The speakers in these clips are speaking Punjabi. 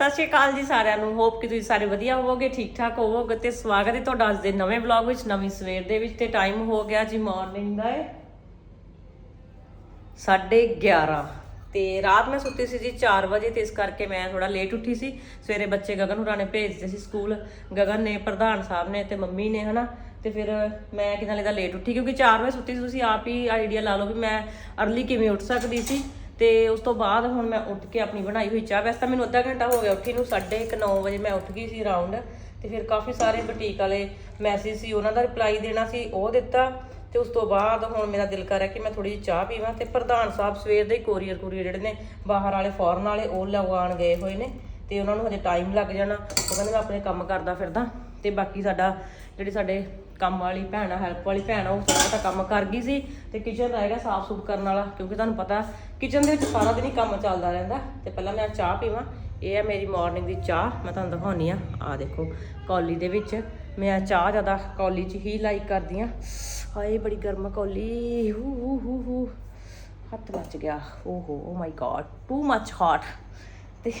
ਸਤਿ ਸ਼੍ਰੀ ਅਕਾਲ ਜੀ ਸਾਰਿਆਂ ਨੂੰ। ਹੋਪ ਕਿ ਤੁਸੀਂ ਸਾਰੇ ਵਧੀਆ ਹੋਵੋਗੇ ਠੀਕ ਠਾਕ ਹੋਵੋਗੇ ਤੇ ਸਵਾਗਤ ਹੈ ਤੁਹਾਡਾ ਅੱਜ ਦੇ ਨਵੇਂ ਵਲੌਗ ਵਿੱਚ, ਨਵੀਂ ਸਵੇਰ ਦੇ ਵਿੱਚ ਤੇ ਟਾਈਮ ਹੋ ਗਿਆ ਜੀ ਮਾਰਨਿੰਗ ਦਾ ਹੈ 11:30 ਤੇ ਰਾਤ ਮੈਂ ਸੁੱਤੀ ਸੀ ਜੀ 4 ਵਜੇ ਤੇ ਇਸ ਕਰਕੇ ਮੈਂ ਥੋੜਾ ਲੇਟ ਉੱਠੀ ਸੀ। ਸਵੇਰੇ ਬੱਚੇ ਗਗਨ ਹੁਰਾਂ ਨੇ ਭੇਜਦੇ ਸੀ ਸਕੂਲ। ਗਗਨ ਨੇ, ਪ੍ਰਧਾਨ ਸਾਹਿਬ ਨੇ ਤੇ ਮੰਮੀ ਨੇ, ਹਨਾ? ਤੇ ਫਿਰ ਮੈਂ ਕਿੰਨਾ ਲੈਦਾ ਲੇਟ ਉੱਠੀ ਕਿਉਂਕਿ 4 ਵਜੇ ਸੁੱਤੀ ਸੀ। ਤੁਸੀਂ ਆਪ ਹੀ ਆਈਡੀਆ ਲਾ ਲਓ ਵੀ ਮੈਂ ਅਰਲੀ ਕਿਵੇਂ ਉੱਠ ਸਕਦੀ ਸੀ। ਤੇ ਉਸ ਤੋਂ ਬਾਅਦ ਹੁਣ ਮੈਂ ਉੱਠ ਕੇ ਆਪਣੀ ਬਣਾਈ ਹੋਈ ਚਾਹ, ਵੈਸੇ ਤਾਂ ਮੈਨੂੰ ਅੱਧਾ ਘੰਟਾ ਹੋ ਗਿਆ ਉੱਠੀ ਨੂੰ 9:30 ਵਜੇ ਮੈਂ ਉੱਠ ਗਈ ਸੀ ਰਾਉਂਡ ਤੇ ਫਿਰ ਕਾਫੀ ਸਾਰੇ ਬੁਟੀਕ ਵਾਲੇ ਮੈਸੇਜ ਸੀ, ਉਹਨਾਂ ਦਾ ਰਿਪਲਾਈ ਦੇਣਾ ਸੀ, ਉਹ ਦਿੱਤਾ ਤੇ ਉਸ ਤੋਂ ਬਾਅਦ ਹੁਣ ਮੇਰਾ ਦਿਲ ਕਰ ਰਿਹਾ ਕਿ ਮੈਂ ਥੋੜੀ ਜਿਹੀ ਚਾਹ ਪੀਵਾਂ ਤੇ ਪ੍ਰਧਾਨ ਸਾਹਿਬ ਸਵੇਰ ਦੇ ਕੋਰੀਅਰ ਕੋਰੀਅਰ ਜਿਹੜੇ ਨੇ ਬਾਹਰ ਵਾਲੇ ਫੋਰਨ ਵਾਲੇ ਉਹ ਲਗਾਉਣ ਗਏ ਹੋਏ ਨੇ ਤੇ ਉਹਨਾਂ ਨੂੰ ਹਜੇ ਟਾਈਮ ਲੱਗ ਜਾਣਾ, ਉਹ ਕਹਿੰਦੇ ਮੈਂ ਆਪਣੇ ਕੰਮ ਕਰਦਾ ਫਿਰਦਾ। ਤੇ ਬਾਕੀ ਸਾਡਾ ਜਿਹੜੀ ਸਾਡੇ ਕੰਮ ਵਾਲੀ ਭੈਣ ਆ ਹੈਲਪ ਵਾਲੀ ਭੈਣ ਆ, ਉਹ ਸਾਰਾ ਤਾਂ ਕੰਮ ਕਰ ਗਈ ਸੀ ਤੇ ਕਿਚਨ ਰਹੇਗਾ ਸਾਫ਼ ਸੂਫ ਕਰਨ ਵਾਲਾ, ਕਿਉਂਕਿ ਤੁਹਾਨੂੰ ਪਤਾ ਕਿਚਨ ਦੇ ਵਿੱਚ ਸਾਰਾ ਦਿਨ ਹੀ ਕੰਮ ਚੱਲਦਾ ਰਹਿੰਦਾ। ਤੇ ਪਹਿਲਾਂ ਮੈਂ ਚਾਹ ਪੀਵਾਂ, ਇਹ ਆ ਮੇਰੀ ਮਾਰਨਿੰਗ ਦੀ ਚਾਹ, ਮੈਂ ਤੁਹਾਨੂੰ ਦਿਖਾਉਣੀ ਆ ਆ ਦੇਖੋ, ਕੌਲੀ ਦੇ ਵਿੱਚ। ਮੈਂ ਚਾਹ ਜ਼ਿਆਦਾ ਕੌਲੀ 'ਚ ਹੀ ਲਾਈਕ ਕਰਦੀ ਆ। ਹਾਏ, ਬੜੀ ਗਰਮ ਕੌਲੀ। ਹੂ ਹੂ ਹੂ ਹੂ। ਹੱਥ ਮੱਚ ਗਿਆ। ਓਹੋ ਓ my God too much hot ਤੇ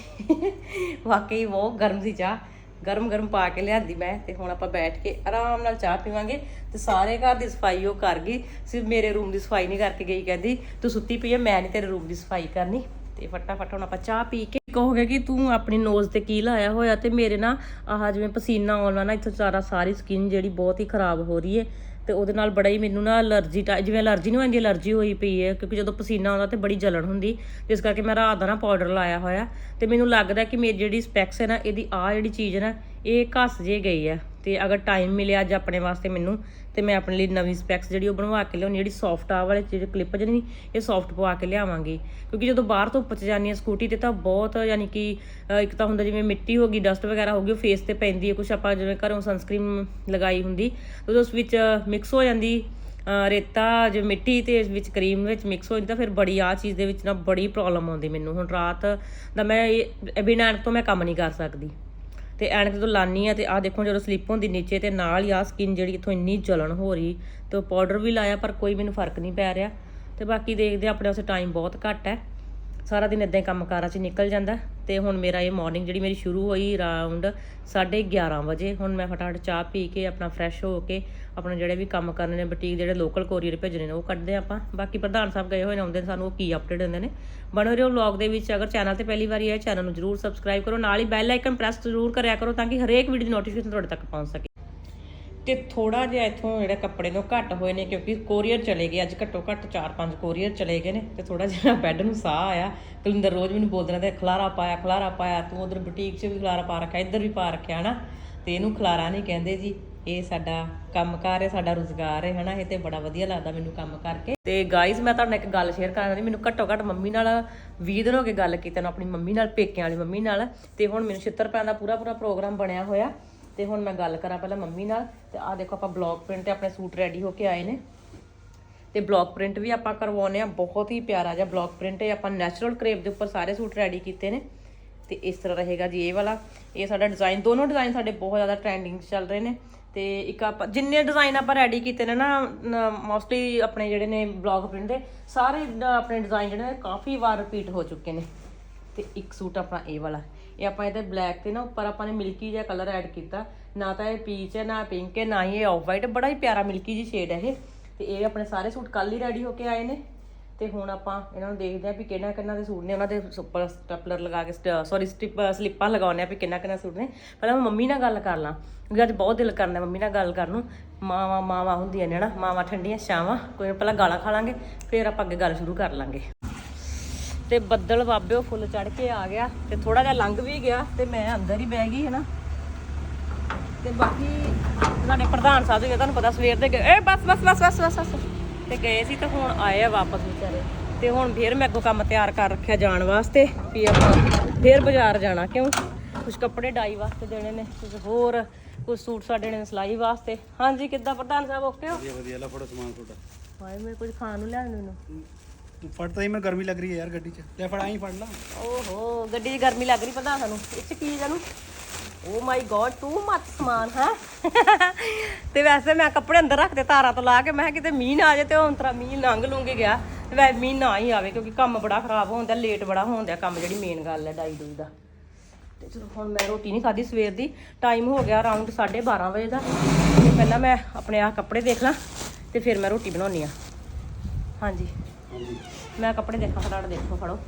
ਵਾਕਈ ਬਹੁਤ ਗਰਮ ਸੀ ਚਾਹ। ਗਰਮ ਗਰਮ ਪਾ ਕੇ ਲਿਆਂਦੀ ਮੈਂ ਤੇ ਹੁਣ ਆਪਾਂ ਬੈਠ ਕੇ ਆਰਾਮ ਨਾਲ ਚਾਹ ਪੀਵਾਂਗੇ ਤੇ ਸਾਰੇ ਘਰ ਦੀ ਸਫ਼ਾਈ ਉਹ ਕਰ ਗਈ। ਸਿਰਫ ਮੇਰੇ ਰੂਮ ਦੀ ਸਫ਼ਾਈ ਨਹੀਂ ਕਰਕੇ ਗਈ, ਕਹਿੰਦੀ, ਤੂੰ ਸੁੱਤੀ ਪਈ ਐ ਮੈਂ ਨਹੀਂ ਤੇਰੇ ਰੂਮ ਦੀ ਸਫ਼ਾਈ ਕਰਨੀ। ਤੇ ਫਟਾਫਟ ਹੁਣ ਆਪਾਂ ਚਾਹ ਪੀ ਕੇ ਕਹੋਗੇ ਕਿ ਤੂੰ ਆਪਣੀ ਨੋਜ਼ ਤੇ ਕੀ ਲਾਇਆ ਹੋਇਆ? ਤੇ ਮੇਰੇ ਨਾ ਆਹ ਜਿਵੇਂ ਪਸੀਨਾ ਆਉਣਾ ਨਾ, ਇੱਥੋਂ ਸਾਰਾ ਸਾਰੀ ਸਕਿਨ ਜਿਹੜੀ ਬਹੁਤ ਹੀ ਖਰਾਬ ਹੋ ਰਹੀ ਹੈ ਤੇ ਉਹਦੇ ਨਾਲ ਬੜਾ ਹੀ ਮੈਨੂੰ ਨਾ ਅਲਰਜੀ ਜਿਵੇਂ ਅਲਰਜੀ ਨਹੀਂ ਹੁੰਦੀ, ਅਲਰਜੀ ਹੋਈ ਪਈ ਹੈ, ਕਿਉਂਕਿ ਜਦੋਂ ਪਸੀਨਾ ਆਉਂਦਾ ਤੇ ਬੜੀ ਜਲਣ ਹੁੰਦੀ, ਤੇ ਇਸ ਕਰਕੇ ਮੈਂ ਰਾਤ ਦਾ ਨਾ ਪਾਊਡਰ ਲਾਇਆ ਹੋਇਆ, ਤੇ ਮੈਨੂੰ ਲੱਗਦਾ ਕਿ ਮੇਰੀ ਜਿਹੜੀ ਸਪੈਕਸ ਹੈ ਨਾ, ਇਹਦੀ ਆ ਜਿਹੜੀ ਚੀਜ਼ ਹੈ ਨਾ, ਇਹ ਘਸ ਜੇ ਗਈ ਹੈ। ਤੇ ਅਗਰ ਟਾਈਮ ਮਿਲਿਆ ਅੱਜ ਆਪਣੇ ਵਾਸਤੇ ਮੈਨੂੰ, ਤੇ ਮੈਂ ਆਪਣੇ ਲਈ ਨਵੀਂ ਸਪੈਕਸ ਜਿਹੜੀ ਉਹ ਬਣਵਾ ਕੇ ਲਿਆਉਣੀ, ਜਿਹੜੀ ਸੌਫਟ ਆ ਵਾਲੇ ਜਿਹੜੇ ਕਲਿੱਪ ਜਿਹੜੀ ਇਹ ਸੌਫਟ ਪਵਾ ਕੇ ਲਿਆਵਾਂਗੀ। ਕਿਉਂਕਿ ਜਦੋਂ ਬਾਹਰ ਧੁੱਪ 'ਚ ਜਾਂਦੀ ਆ ਸਕੂਟੀ ਤੇ ਤਾਂ ਬਹੁਤ ਯਾਨੀ ਕਿ ਇੱਕ ਤਾਂ ਹੁੰਦਾ ਜਿਵੇਂ ਮਿੱਟੀ ਹੋ ਗਈ ਡਸਟ ਵਗੈਰਾ ਹੋ ਗਈ, ਉਹ ਫੇਸ ਤੇ ਪੈਂਦੀ ਹੈ ਕੁਝ ਆਪਾਂ ਜਿਵੇਂ ਘਰੋਂ ਸਨਸਕ੍ਰੀਨ ਲਗਾਈ ਹੁੰਦੀ, ਤੇ ਉਸ ਵਿੱਚ ਮਿਕਸ ਹੋ ਜਾਂਦੀ ਰੇਤਾ ਜੇ ਮਿੱਟੀ ਤੇ ਇਸ ਵਿੱਚ ਕਰੀਮ ਵਿੱਚ ਮਿਕਸ ਹੋ ਜਾਂਦਾ ਫਿਰ ਬੜੀ ਆ ਚੀਜ਼ ਦੇ ਵਿੱਚ ਨਾ ਬੜੀ ਪ੍ਰੋਬਲਮ ਆਉਂਦੀ ਮੈਨੂੰ। ਹੁਣ ਰਾਤ ਦਾ ਮੈਂ ਇਹ ਬਿਨਾਂ ਤੋਂ ਮੈਂ ਕੰਮ ਨਹੀਂ ਕਰ ਸਕਦੀ। ਤੇ ਐਨਕ ਜਦੋਂ ਲਾਨੀ ਆ ਤੇ ਆ ਦੇਖੋ ਜਦੋਂ ਸਲਿੱਪ ਹੁੰਦੀ ਨੀਚੇ ਤੇ ਨਾਲ ਹੀ ਆ ਸਕਿਨ ਜਿਹੜੀ ਇਥੋਂ ਇੰਨੀ ਜਲਣ ਹੋ ਰਹੀ, ਤੇ ਪਾਊਡਰ ਵੀ ਲਾਇਆ ਪਰ ਕੋਈ ਮੈਨੂੰ ਫ਼ਰਕ ਨਹੀਂ ਪੈ ਰਿਹਾ। ਤੇ ਬਾਕੀ ਦੇਖਦੇ ਆਪਣੇ ਵਾਸਤੇ ਟਾਈਮ ਬਹੁਤ ਘੱਟ ਹੈ। ਸਾਰਾ ਦਿਨ ਇਦਾਂ ਹੀ ਕੰਮਕਾਰਾਂ 'ਚ ਨਿਕਲ ਜਾਂਦਾ। ਤੇ ਹੁਣ ਮੇਰਾ ਇਹ ਮਾਰਨਿੰਗ ਜਿਹੜੀ ਮੇਰੀ ਸ਼ੁਰੂ ਹੋਈ ਰਾਉਂਡ 11:30 ਵਜੇ, ਹੁਣ ਮੈਂ ਫਟਾਫਟ ਚਾਹ ਪੀ ਕੇ ਆਪਣਾ ਫਰੈਸ਼ ਹੋ ਕੇ ਆਪਣੇ ਜਿਹੜੇ ਵੀ ਕੰਮ ਕਰਨੇ ਨੇ ਬੁਟੀਕ ਜਿਹੜੇ ਲੋਕਲ ਕੋਰੀਅਰ ਭੇਜਣੇ ਨੇ, ਉਹ ਕੱਢਦੇ ਆਪਾਂ। ਬਾਕੀ ਪ੍ਰਧਾਨ ਸਾਹਿਬ ਗਏ ਹੋਏ ਨੇ, ਆਉਂਦੇ ਨੇ ਸਾਨੂੰ ਉਹ ਕੀ ਅਪਡੇਟ ਦਿੰਦੇ ਨੇ। ਬਣੇ ਰਹੋ ਵਲੌਗ ਦੇ ਵਿੱਚ, ਅਗਰ ਚੈਨਲ ਤੇ ਪਹਿਲੀ ਵਾਰੀ ਆਏ ਚੈਨਲ ਨੂੰ ਜਰੂਰ ਸਬਸਕ੍ਰਾਈਬ ਕਰੋ, ਨਾਲ ਹੀ ਬੈਲ ਆਈਕਨ ਪ੍ਰੈਸ ਜ਼ਰੂਰ ਕਰਿਆ ਕਰੋ ਤਾਂ ਕਿ ਹਰੇਕ ਵੀਡੀਓ ਦੀ ਨੋਟੀਫਿਕੇਸ਼ਨ ਤੁਹਾਡੇ ਤੱਕ ਪਹੁੰਚ ਸਕੇ। ਤੇ ਥੋੜਾ ਜਿਹਾ ਇਥੋਂ ਜਿਹੜੇ ਕੱਪੜੇ ਨੂੰ ਘੱਟ ਹੋਏ ਨੇ, ਕਿਉਂਕਿ ਕੋਰੀਅਰ ਚਲੇ ਗਏ, ਅੱਜ ਘੱਟੋ ਘੱਟ 4-5 ਕੋਰੀਅਰ ਚਲੇ ਗਏ ਨੇ, ਤੇ ਥੋੜਾ ਜਿਹਾ ਬੈੱਡ ਨੂੰ ਸਾਹ ਆਇਆ। ਕੁਲਿੰਦਰ ਰੋਜ਼ ਮੈਨੂੰ ਬੋਲਦੇ ਰਹਿੰਦੇ, ਖਲਾਰਾ ਪਾਇਆ ਖਲਾਰਾ ਪਾਇਆ, ਤੂੰ ਉਧਰ ਬੁਟੀਕ 'ਚ ਵੀ ਖਲਾਰਾ ਪਾ ਰੱਖਿਆ, ਇੱਧਰ ਵੀ ਪਾ ਰੱਖਿਆ, ਹਨਾ? ਤੇ ਇਹਨੂੰ ਖਲਾਰਾ ਨਹੀਂ ਕਹਿੰਦੇ ਜੀ। ਇਹ ਸਾਡਾ ਕੰਮਕਾਰ ਹੈ, ਸਾਡਾ ਰੁਜ਼ਗਾਰ ਹੈ, ਹਨਾ? ਇਹ ਤੇ ਬੜਾ ਵਧੀਆ ਲੱਗਦਾ ਮੈਨੂੰ ਕੰਮ ਕਰਕੇ। ਤੇ ਗਾਇਜ਼ ਮੈਂ ਤੁਹਾਡੇ ਨਾਲ ਇੱਕ ਗੱਲ ਸ਼ੇਅਰ ਕਰਨਾ ਚਾਹੁੰਦੀ ਮੈਨੂੰ ਘੱਟੋ ਘੱਟ ਮੰਮੀ ਨਾਲ 20 ਦਿਨ ਹੋ ਗਏ ਗੱਲ ਕੀਤੀ ਨੂੰ ਆਪਣੀ ਮੰਮੀ ਨਾਲ, ਪੇਕਿਆਂ ਵਾਲੀ ਮੰਮੀ ਨਾਲ। ਤੇ ਹੁਣ ਮੈਨੂੰ ਛਿੱਤਰ ਪੈਣ ਦਾ ਪੂਰਾ ਪੂਰਾ ਪ੍ਰੋਗਰਾਮ ਬਣਿਆ ਹੋਇਆ। ਤੇ ਹੁਣ ਮੈਂ ਗੱਲ ਕਰਾਂ ਪਹਿਲਾਂ ਮੰਮੀ ਨਾਲ। ਤੇ ਆਹ ਦੇਖੋ, ਆਪਾਂ ਬਲੌਕ ਪ੍ਰਿੰਟ ਤੇ ਆਪਣੇ ਸੂਟ ਰੈਡੀ ਹੋ ਕੇ ਆਏ ਨੇ। ਤੇ ਬਲੌਕ ਪ੍ਰਿੰਟ ਵੀ ਆਪਾਂ ਕਰਵਾਉਨੇ ਆ ਬਹੁਤ ਹੀ ਪਿਆਰਾ ਜਿਹਾ ਬਲੌਕ ਪ੍ਰਿੰਟ ਹੈ। ਆਪਾਂ ਨੈਚੁਰਲ ਕਰੇਪ ਦੇ ਉੱਪਰ ਸਾਰੇ ਸੂਟ ਰੈਡੀ ਕੀਤੇ ਨੇ। ਤੇ ਇਸ ਤਰ੍ਹਾਂ ਰਹੇਗਾ ਜੀ ਇਹ ਵਾਲਾ। ਇਹ ਸਾਡਾ ਡਿਜ਼ਾਈਨ ਦੋਨੋਂ ਡਿਜ਼ਾਈਨ ਸਾਡੇ ਬਹੁਤ ਜ਼ਿਆਦਾ ਟ੍ਰੈਂਡਿੰਗ 'ਚ ਚੱਲ ਰਹੇ ਨੇ। ਤੇ ਇੱਕ ਆਪਾਂ ਜਿੰਨੇ ਡਿਜ਼ਾਈਨ ਆਪਾਂ ਰੈਡੀ ਕੀਤੇ ਨੇ ਨਾ ਮੋਸਟਲੀ ਆਪਣੇ ਜਿਹੜੇ ਨੇ ਬਲੌਕ ਪ੍ਰਿੰਟ ਦੇ ਸਾਰੇ ਆਪਣੇ ਡਿਜ਼ਾਈਨ ਜਿਹੜੇ ਨੇ ਕਾਫੀ ਵਾਰ ਰਿਪੀਟ ਹੋ ਚੁੱਕੇ ਨੇ। ਤੇ ਇੱਕ ਸੂਟ ਆਪਣਾ ਇਹ ਵਾਲਾ। ਇਹ ਆਪਾਂ ਇਹਦੇ ਬਲੈਕ ਤੇ ਨਾ ਉੱਪਰ ਆਪਾਂ ਨੇ ਮਿਲਕੀ ਜਿਹਾ ਕਲਰ ਐਡ ਕੀਤਾ। ਨਾ ਤਾਂ ਇਹ ਪੀਚ ਹੈ, ਨਾ ਪਿੰਕ ਹੈ, ਨਾ ਹੀ ਇਹ ਆਫ ਵਾਈਟ ਬੜਾ ਹੀ ਪਿਆਰਾ ਮਿਲਕੀ ਜੀ ਸ਼ੇਡ ਹੈ ਇਹ। ਤੇ ਇਹ ਆਪਣੇ ਸਾਰੇ ਸੂਟ ਕੱਲ ਹੀ ਰੈਡੀ ਹੋ ਕੇ ਆਏ ਨੇ। ਤੇ ਹੁਣ ਆਪਾਂ ਇਹਨਾਂ ਨੂੰ ਦੇਖਦੇ ਆ ਵੀ ਕਿਹਨਾਂ ਕਿਹਨਾਂ ਦੇ ਸੂਟ ਨੇ, ਉਹਨਾਂ ਦੇ ਸੁਪਰ ਸਟੈਪਲਰ ਲਗਾ ਕੇ ਸੌਰੀ ਸਟਿਪ ਸਲਿੱਪਾਂ ਲਗਾਉਣੇ ਆ ਵੀ ਕਿੰਨਾ ਕਿੰਨਾ ਸੂਟ ਨੇ। ਪਹਿਲਾਂ ਮੈਂ ਮੰਮੀ ਨਾਲ ਗੱਲ ਕਰ ਲਾਂ, ਕਿਉਂਕਿ ਅੱਜ ਬਹੁਤ ਦਿਲ ਕਰਦਾ ਮੰਮੀ ਨਾਲ ਗੱਲ ਕਰਨ ਨੂੰ। ਮਾਵਾਂ ਮਾਵਾਂ ਹੁੰਦੀਆਂ ਨੇ ਨਾ ਮਾਵਾਂ ਠੰਡੀਆਂ, ਛਾਵਾਂ। ਕੋਈ ਪਹਿਲਾਂ ਗਾਲਾਂ ਖਾ ਲਾਂਗੇ, ਫਿਰ ਆਪਾਂ ਅੱਗੇ ਗੱਲ ਸ਼ੁਰੂ ਕਰ ਲਾਂਗੇ। ਤੇ ਬੱਦਲ ਬਾਬਿਓ ਫੁੱਲ ਚੜ ਕੇ ਆ ਗਿਆ ਤੇ ਥੋੜਾ ਜਿਹਾ ਲੰਘ ਵੀ ਗਿਆ ਤੇ ਮੈਂ ਅੰਦਰ ਹੀ ਬਹਿ ਗਈ ਹੈ ਨਾ ਤੇ ਬਾਕੀ ਸਾਡੇ ਪ੍ਰਧਾਨ ਸਾਹਿਬ ਜੀ, ਤੁਹਾਨੂੰ ਪਤਾ ਸਵੇਰ ਦੇ ਏ ਬਸ ਬਸ ਬਸ ਬਸ ਬਸ। ਤੇ ਗਏ ਸੀ ਤੇ ਹੁਣ ਆਏ ਆ ਵਾਪਸ ਵਿਚਾਰੇ। ਤੇ ਹੁਣ ਫੇਰ ਮੈਂ ਅੱਗੋਂ ਕੰਮ ਤਿਆਰ ਕਰ ਰੱਖਿਆ ਜਾਣ ਵਾਸਤੇ ਵੀ ਆਪਾਂ ਫੇਰ ਬਾਜ਼ਾਰ ਜਾਣਾ ਕਿਉਂ? ਕੁਝ ਕੱਪੜੇ ਡਾਈ ਵਾਸਤੇ ਦੇਣੇ ਨੇ ਕੁਝ ਹੋਰ ਕੁਝ ਸੂਟ ਸਾਡੇ ਨੇ ਸਿਲਾਈ ਵਾਸਤੇ। ਹਾਂਜੀ ਕਿੱਦਾਂ ਪ੍ਰਧਾਨ ਸਾਹਿਬ ਓਕੇ ਹੋ? ਵਧੀਆ ਵਧੀਆ ਲੈ ਫੜੋ ਸਮਾਨ ਤੁਹਾਡਾ। ਹਾਏ ਮੈਂ ਕੁਝ ਖਾਣ ਨੂੰ ਲਿਆਉਣ ਮੈਨੂੰ। ਤੂੰ ਫੜਦਾ ਹੀ ਮੈਂ ਗਰਮੀ ਲੱਗ ਰਹੀ ਹੈ ਯਾਰ ਗੱਡੀ 'ਚ। ਲੈ ਫੜ ਆਈ ਫੜ ਲਾ। ਓਹੋ ਗੱਡੀ 'ਚ ਗਰਮੀ ਲੱਗ ਰਹੀ ਪ੍ਰਧਾਨ ਸਾਨੂੰ। ਇਹ 'ਚ ਕੀ ਜਾਨੂੰ? ਓ ਮਾਈ ਗॉड ਟੂ ਮੱਚ ਸਮਾਨ ਹੈ? ਤੇ ਵੈਸੇ ਮੈਂ ਕੱਪੜੇ ਅੰਦਰ ਰੱਖ ਦੇ ਤਾਰਾਂ ਤੋਂ ਲਾ ਕੇ ਮੈਂ ਕਿਤੇ ਮੀਂਹ ਨਾ ਆ ਜਾਏ ਤੇ ਹੁਣ ਤਰਾ ਮੀਂਹ ਲੰਘ ਲੂੰਗੇ ਗਿਆ। ਤੇ ਵੈਸੇ ਮੀਂਹ ਨਾ ਹੀ ਆਵੇ ਕਿਉਂਕਿ ਕੰਮ ਬੜਾ ਖਰਾਬ ਹੁੰਦਾ ਲੇਟ ਬੜਾ ਹੁੰਦਾ ਕੰਮ ਜਿਹੜੀ ਮੇਨ ਗੱਲ ਹੈ ਡਾਈ ਡੂਈ ਦਾ। ਤੇ ਚਲੋ ਹੁਣ ਮੈਂ ਰੋਟੀ ਨਹੀਂ ਖਾਧੀ ਸਵੇਰ ਦੀ। ਟਾਈਮ ਹੋ ਗਿਆ ਅਰਾਊਂਡ 12:30 ਵਜੇ ਦਾ। ਤੇ ਪਹਿਲਾਂ ਮੈਂ ਆਪਣੇ ਆ ਕੱਪੜੇ ਦੇਖ ਲਾਂ ਤੇ ਫਿਰ ਮੈਂ ਰੋਟੀ ਬਣਾਉਣੀ ਆ। ਹਾਂਜੀ। ਮੈਂ ਕੱਪੜੇ ਦੇਖਾਂ ਫਟਾਫਟ ਦੇਖੋ ਫੜੋ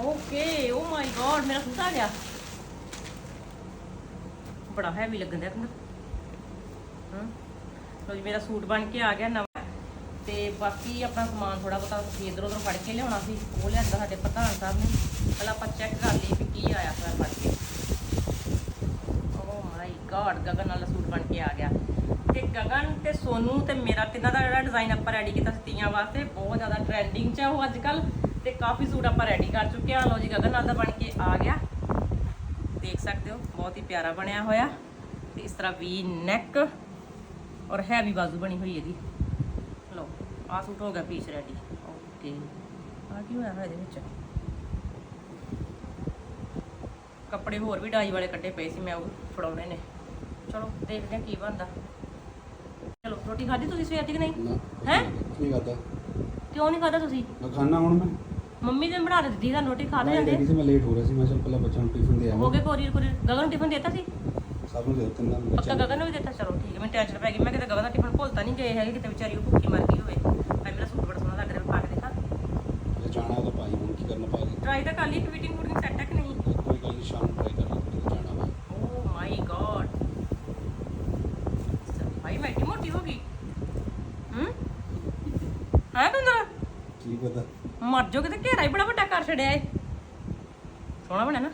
ਓਕੇ ਓ ਮੇਰਾ ਸੂਟ ਆ ਗਿਆ। ਬੜਾ ਹੈਵੀ ਲੱਗਣ ਦਿਆ ਕਹਿੰਦਾ ਹਾਂ? ਲੋ ਜੀ, ਮੇਰਾ ਸੂਟ ਬਣ ਕੇ ਆ ਗਿਆ ਨਵਾਂ। ਤੇ ਬਾਕੀ ਆਪਣਾ ਸਮਾਨ ਥੋੜਾ ਬਹੁਤਾ ਅਸੀਂ ਇਧਰ ਉਧਰ ਫੜ ਕੇ ਲਿਆਉਣਾ ਸੀ। ਉਹ ਲਿਆਂਦਾ ਸਾਡੇ ਪ੍ਰਧਾਨ ਸਾਹਿਬ ਨੇ। ਪਹਿਲਾਂ ਆਪਾਂ ਚੈੱਕ ਕਰ ਲਈ ਵੀ ਕੀ ਆਇਆ ਹੋਇਆ ਫੜ ਕੇ। ਓ ਮਾਈ ਗॉड ਗਗਨ ਵਾਲਾ ਸੂਟ ਬਣ ਕੇ ਆ ਗਿਆ। ਤੇ ਗਗਨ ਤੇ ਸੋਨੂ ਤੇ ਮੇਰਾ ਤਿੰਨਾਂ ਦਾ ਜਿਹੜਾ ਡਿਜ਼ਾਈਨ ਆਪਾਂ ਰੈਡੀ ਕੀਤਾ ਸਤੀਆਂ ਵਾਸਤੇ, ਬਹੁਤ ਜ਼ਿਆਦਾ ਟ੍ਰੈਂਡਿੰਗ 'ਚ ਆ ਉਹ ਅੱਜ ਕੱਲ ਤੇ ਕਾਫੀ ਸੂਟ ਆਪਾਂ ਰੈਡੀ ਕਰ ਚੁੱਕੇ ਆ ਲਓ ਜੀ ਗਗਨ ਨਾਲ ਦਾ ਬਣ ਕੇ ਆ ਗਿਆ। ਦੇਖ ਸਕਦੇ ਹੋ ਬਹੁਤ ਹੀ ਪਿਆਰਾ ਬਣਿਆ ਹੋਇਆ। ਤੇ ਇਸ ਤਰ੍ਹਾਂ ਵੀ ਨੈਕ ਔਰ ਹੈਵੀ ਬਾਜ਼ੂ ਬਣੀ ਹੋਈ ਇਹਦੀ। ਲਓ ਆਹ ਸੂਟ ਹੋ ਗਿਆ ਪੀਸ ਰੈਡੀ ਓਕੇ ਆ ਕੀ ਹੋਇਆ ਹੋਇਆ ਇਹਦੇ ਵਿੱਚ? ਕੱਪੜੇ ਹੋਰ ਵੀ ਡਾਈ ਵਾਲੇ ਕੱਢੇ ਪਏ ਸੀ ਮੈਂ ਉਹ ਫੜਾਉਣੇ ਨੇ। ਚਲੋ ਦੇਖਦੇ ਹਾਂ ਕੀ ਬਣਦਾ। ਚਲੋ ਰੋਟੀ ਖਾਧੀ ਤੁਸੀਂ ਸਵੇਰ ਦੀ ਕਿ ਨਹੀਂ? ਹੈ? ਨਹੀਂ ਖਾਦਾ ਕਿਉਂ ਨਹੀਂ ਖਾਧਾ ਤੁਸੀਂ? ਖਾਣਾ ਹੁਣ ਮੈਂ। ਮੰਮੀ ਨੇ ਬਣਾ ਕੇ ਦਿੱਤੀ ਤੁਹਾਨੂੰ ਰੋਟੀ ਖਾ ਲੈ ਮੈਂ ਜਾਂਦੇ। ਡੈਡੀ ਸੀ ਮੈਂ ਲੇਟ ਹੋ ਰਿਹਾ ਸੀ ਮੈਂ ਚਲ ਪਹਿਲਾਂ ਬੱਚਿਆਂ ਨੂੰ ਟਿਫਿਨ ਦੇ ਹੋ ਆਵਾਂ ਗਏ ਕੋਰੀਅਰ ਕੋਰੀਅਰ। ਗਗਨ ਨੂੰ ਟਿਫਨ ਦੇਤਾ ਸੀ? ਸਭ ਨੂੰ ਦੇ ਦਿੱਤਾ ਨਾ ਪੱਕਾ ਬੱਚਿਆਂ ਨੂੰ। ਗਗਨ ਨੂੰ ਵੀ ਦਿੱਤਾ? ਚਲੋ ਠੀਕ ਹੈ ਮੈਨੂੰ ਟੈਨਸ਼ਨ ਪੈ ਗਈ। ਮੈਂ ਕਿਤੇ ਗਗਨ ਦਾ ਟਿਫਨ ਭੁੱਲਤਾ ਨਹੀਂ ਗਏ ਹੈਗੇ ਕਿਤੇ ਵਿਚਾਰੀ ਉਹ ਭੁੱਖੀ ਮਰ ਗਈ ਹੋਵੇ ਭਾਈ ਮੇਰਾ ਸੂਟ ਬੜਾ ਸੋਹਣਾ ਲੱਗ ਰਿਹਾ ਪਾ ਕੇ ਦੇਖਾਂ ਜੇ ਜਾਣਾ ਤਾਂ ਭਾਈ ਹੁਣ ਕੀ ਕਰਨਾ ਪਾ ਟਰਾਈ ਤਾਂ ਕਰ ਲਈ ਫਿਟਿੰਗ ਫੁਟਿੰਗ ਸੈੱਟ ਹੈ ਕਿ ਨਹੀਂ ਕੋਈ ਗੱਲ ਨਹੀਂ ਸ਼ਾਮ ਨੂੰ ਟਰਾਈ ਕਰ ਲਾਂਗੇ ਜਦੋਂ ਜਾਣਾ ਵਾ ਓ ਮਾਈ ਗॉड ਭਾਈ ਮੈਂ ਕਿ ਮੋਟੀ ਹੋ ਗਈ ਹੂੰ ਹੈ ਬੰਦਾ ਕੀ ਪਤਾ ਮਰ ਜੋ ਕਿਤੇ ਘੇਰਾ ਹੀ ਬੜਾ ਛੜਿਆ ਏ ਸੋਹਣਾ ਬਣਿਆ ਨਾ?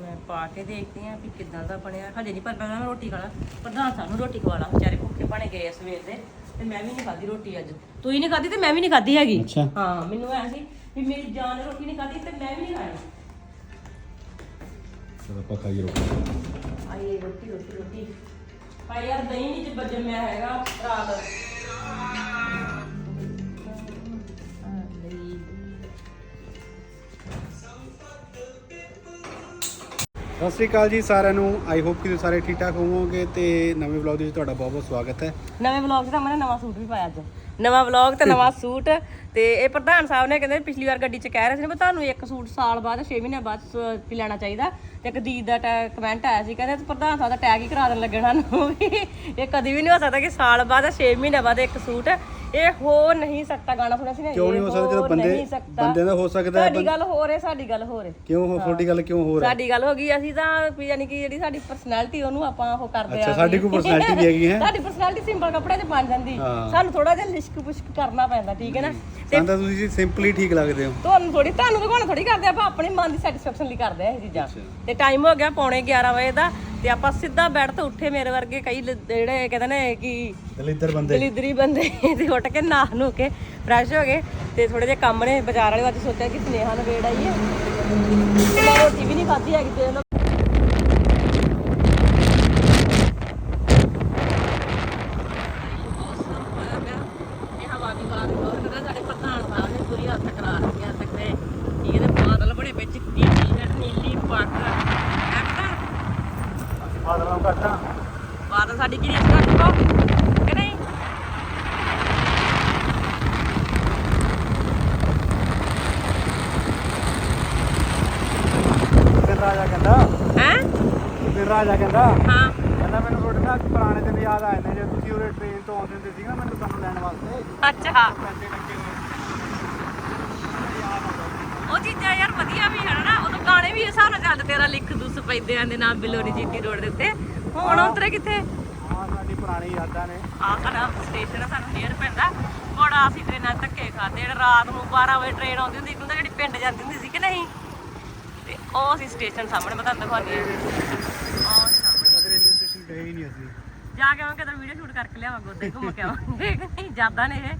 ਮੈਂ ਪਾ ਕੇ ਦੇਖਦੀ ਆ ਵੀ ਕਿੱਦਾਂ ਦਾ ਬਣਿਆ। ਹਜੇ ਨਹੀਂ ਪਰ ਮੈਂ ਰੋਟੀ ਖਾਣਾ। ਪ੍ਰਧਾਨ ਸਾਹਿਬ ਨੂੰ ਰੋਟੀ ਖਵਾਣਾ ਵਿਚਾਰੇ ਭੁੱਖੇ ਬਣੇ ਗਏ ਸਵੇਰ ਦੇ ਤੇ ਮੈਂ ਵੀ ਨਹੀਂ ਖਾਧੀ ਰੋਟੀ ਅੱਜ। ਤੂੰ ਹੀ ਨਹੀਂ ਖਾਧੀ ਤੇ ਮੈਂ ਵੀ ਨਹੀਂ ਖਾਧੀ ਹੈਗੀ। ਅੱਛਾ। ਹਾਂ ਮੈਨੂੰ ਐ ਸੀ ਵੀ ਮੇਰੀ ਜਾਨ ਨੇ ਰੋਟੀ ਨਹੀਂ ਖਾਧੀ ਤੇ ਮੈਂ ਵੀ ਨਹੀਂ ਖਾਣੀ। ਚਲ ਆਪਾਂ ਖਾਈਏ ਰੋਟੀ। ਆਏ ਰੋਟੀ ਰੋਟੀ ਰੋਟੀ। ਭਾਈ ਯਾਰ ਦਹੀਂ ਨਹੀਂ ਜੰਮਿਆ ਹੈਗਾ ਰਾਤ। ਸਤਿ ਸ੍ਰੀ ਅਕਾਲ ਜੀ ਸਾਰਿਆਂ ਨੂੰ। ਆਈ ਹੋਪ ਕਿ ਤੁਸੀਂ ਸਾਰੇ ਠੀਕ ਠਾਕ ਹੋਵੋਗੇ ਤੇ ਨਵੇਂ ਵਲੌਗ ਦੇ ਵਿੱਚ ਤੁਹਾਡਾ ਬਹੁਤ ਬਹੁਤ ਸਵਾਗਤ ਹੈ। ਨਵੇਂ ਵਲੌਗ 'ਚ ਤਾਂ ਮੈਂ ਨਵਾਂ ਸੂਟ ਵੀ ਪਾਇਆ ਅੱਜ। ਨਵਾਂ ਵਲੌਗ ਤੇ ਨਵਾਂ ਸੂਟ। ਤੇ ਇਹ ਪ੍ਰਧਾਨ ਸਾਹਿਬ ਨੇ ਕਹਿੰਦੇ ਪਿਛਲੀ ਵਾਰ ਗੱਡੀ 'ਚ ਕਹਿ ਰਹੇ ਸੀ ਨਾ ਤੁਹਾਨੂੰ ਇੱਕ ਸੂਟ ਸਾਲ ਬਾਅਦ 6 ਮਹੀਨੇ ਬਾਅਦ ਸ- ਵੀ ਲੈਣਾ ਚਾਹੀਦਾ। ਤੇ ਇੱਕ ਦੀਦ ਦਾ ਕਮੈਂਟ ਆਇਆ ਸੀ, ਕਹਿੰਦੇ ਪ੍ਰਧਾਨ ਸਾਹਿਬ ਦਾ ਟੈਗ ਹੀ ਕਰਾ ਦੇਣ ਲੱਗੇ ਸਾਨੂੰ ਵੀ। ਇਹ ਕਦੀ ਵੀ ਨਹੀਂ ਹੋ ਸਕਦਾ ਕਿ ਸਾਲ ਬਾਅਦ 6 ਮਹੀਨੇ ਬਾਅਦ ਇੱਕ ਸੂਟ ਇਹ ਹੋ ਨਹੀਂ ਸਕਦਾ ਗਾਣਾ ਸੁਣਿਆ ਸੀ ਨਾ ਕਿਉਂ ਨਹੀਂ ਹੋ ਸਕਦਾ ਜਦੋਂ ਬੰਦੇ। ਬੰਦੇ ਦਾ ਹੋ ਸਕਦਾ ਹੈ ਸਾਡੀ ਗੱਲ ਹੋ ਰਹੀ ਸਾਡੀ ਗੱਲ ਹੋ। ਰਹੀ ਕਿਉਂ ਹੋ ਤੁਹਾਡੀ ਗੱਲ ਕਿਉਂ ਹੋ? ਰਹੀ ਸਾਡੀ ਗੱਲ ਹੋ ਗਈ ਅਸੀਂ ਤਾਂ ਯਾਨੀ ਕਿ ਜਿਹੜੀ ਸਾਡੀ ਪਰਸਨੈਲਿਟੀ ਉਹਨੂੰ ਆਪਾਂ ਉਹ ਕਰਦੇ ਆ ਅੱਛਾ ਸਾਡੀ ਕੋਈ ਪਰਸਨੈਲਿਟੀ ਨਹੀਂ ਹੈਗੀ ਹੈ? ਸਾਡੀ ਪਰਸਨੈਲਿਟੀ ਸਿੰਪਲ ਕੱਪੜੇ 'ਚ ਬਣ ਜਾਂਦੀ। ਸਾਨੂੰ ਥੋੜਾ ਜਿਹਾ ਲਿਸ਼ਕ ਪੁਸ਼ਕ ਕਰਨਾ ਪੈਂਦਾ ਠੀਕ ਹੈ ਨਾ? ਤੇ ਤੁਸੀਂ ਸਿੰਪਲੀ ਠੀਕ ਲੱਗਦੇ ਹੋ। ਤੁਹਾਨੂੰ ਥੋੜੀ ਤੁਹਾਨੂੰ ਦਿਖਾਉਣਾ ਥੋੜੀ ਕਰਦੇ ਆਪਾਂ ਆਪਣੇ ਮਨ ਦੀ ਸੈਟੀਸਫੈਕਸ਼ਨ ਲਈ ਕਰਦੇ ਆ ਇਹ ਚੀਜ਼ਾਂ। ਤੇ ਟਾਈਮ ਹੋ ਗਿਆ ਪੌਣੇ 11 ਵਜੇ ਦਾ ਤੇ ਆਪਾਂ ਸਿੱਧਾ ਬੈੱਡ ਤੋਂ ਉੱਠੇ ਮੇਰੇ ਵਰਗੇ ਕਈ ਲ- ਜਿਹੜੇ ਕਹਿੰਦੇ ਨੇ ਕਿ ਦਲਿੱਦਰ ਬੰਦੇ। ਦਲਿਦਰੀ ਬੰਦੇ ਤੇ ਉੱਠ ਕੇ ਨਹਾ ਨੂੰ ਕੇ ਫਰੈਸ਼ ਹੋ ਗਏ ਤੇ ਥੋੜੇ ਜਿਹੇ ਕੰਮ ਨੇ ਬਾਜ਼ਾਰ ਵਾਲੇ ਅੱਜ ਸੋਚਿਆ ਕਿ ਸਨੇਹਾ ਨੂੰ ਵੇੜ ਆਈਏ। ਤੇ ਮੈਂ ਰੋਟੀ ਵੀ ਨਹੀਂ ਖਾਧੀ ਹੈਗੀ ਤੇ ਇਹ ਹਵਾ ਦੀ ਬਾਤ ਹੋਰ ਕਿਤੇ ਸਾਡੇ ਪ੍ਰਧਾਨ ਸਾਹਿਬ ਨੇ ਪੂਰੀ ਹੱਥ ਕਰਾ ਰੱਖੀ ਆ ਤੱਕ ਤੇ ਕੀ ਕਹਿੰਦੇ ਬਾਦਲ ਬੜੇ ਵਿੱਚ ਚਿੱਟੀ ਟੀ-ਸ਼ਰਟ ਨੀਲੀ ਪੱਗ ਐਕਟਰ ਬਾਦਲਾਂ ਘਟਾ ਬਾਦਲ ਸਾਡੀ ਕਿਹੜੀ ਇਸ ਕਰ ਚੁੱਕੋ ਕਿ ਨਹੀਂ ਫਿਰ ਰਾਜਾ ਕਹਿੰਦਾ ਹੈ ਫਿਰ ਰਾਜਾ ਕਹਿੰਦਾ ਹਾਂ। ਕਹਿੰਦਾ ਮੈਨੂੰ ਤੁਹਾਡੇ ਨਾਲ ਪੁਰਾਣੇ ਦਿਨ ਯਾਦ ਆ ਜਾਂਦੇ ਜੇ ਤੁਸੀਂ ਉਰੇ ਟ੍ਰੇਨ ਤੋਂ ਆਉਂਦੇ ਹੁੰਦੇ ਸੀ ਨਾ ਮੈਨੂੰ ਤੁਹਾਨੂੰ ਲੈਣ ਵਾਸਤੇ। ਅੱਛਾ ਪੈਸੇ ਲੱਗੇ ਹੋਏ ਉਹ ਚੀਜ਼ਾਂ ਯਾਰ ਵਧੀਆ ਵੀ ਹਨ ਨਾ ਉਦੋਂ ਗਾਣੇ ਵੀ ਇਸ ਹਿਸਾਬ ਨਾਲ ਚੱਲਦੇ ਤੇਰਾ ਲਿਖ ਦੁੱਸ ਪੈਂਦੇ ਆਂ ਦੇ ਨਾਮ ਬਿਲੋਰੀ ਜੀਤੀ ਰੋਡ ਦੇ ਉੱਤੇ। ਹੁਣ ਉਤਰੇ ਕਿੱਥੇ? ਹਾਂ ਸਾਡੀ ਪੁਰਾਣੀ ਯਾਦਾਂ ਨੇ। ਆ ਸਾਡਾ ਸਟੇਸ਼ਨ ਆ ਸਾਨੂੰ ਨੀਅਰ ਪੈਂਦਾ ਬੜਾ ਅਸੀਂ ਟ੍ਰੇਨਾਂ ਧੱਕੇ ਖਾਦੇ ਰਾਤ ਨੂੰ 12 ਵਜੇ ਟ੍ਰੇਨ ਆਉਂਦੀ ਹੁੰਦੀ ਸੀ ਜਿਹੜੀ ਪਿੰਡ ਜਾਂਦੀ ਹੁੰਦੀ ਸੀ ਕਿ ਨਹੀਂ? ਤੇ ਉਹ ਅਸੀਂ ਸਟੇਸ਼ਨ ਸਾਹਮਣੇ ਮੈਂ ਤੁਹਾਨੂੰ ਦਿਖਾਉਂਦੀ ਹਾਂ ਆਹ ਸਾਹਮਣੇ ਕਦੇ ਰੇਲਵੇ ਸਟੇਸ਼ਨ ਗਏ ਹੀ ਨਹੀਂ ਅਸੀਂ। ਜਾ ਕੇ ਆਵਾਂਗੇ ਤਾਂ ਵੀਡੀਓ ਸ਼ੂਟ ਕਰਕੇ ਲਿਆਵਾਂਗੇ ਉੱਤੇ ਘੁੰਮ ਕੇ ਆਵਾਂਗੇ। ਕਿ ਨਹੀਂ ਜ਼ਿਆਦਾ ਨੇ ਇਹ।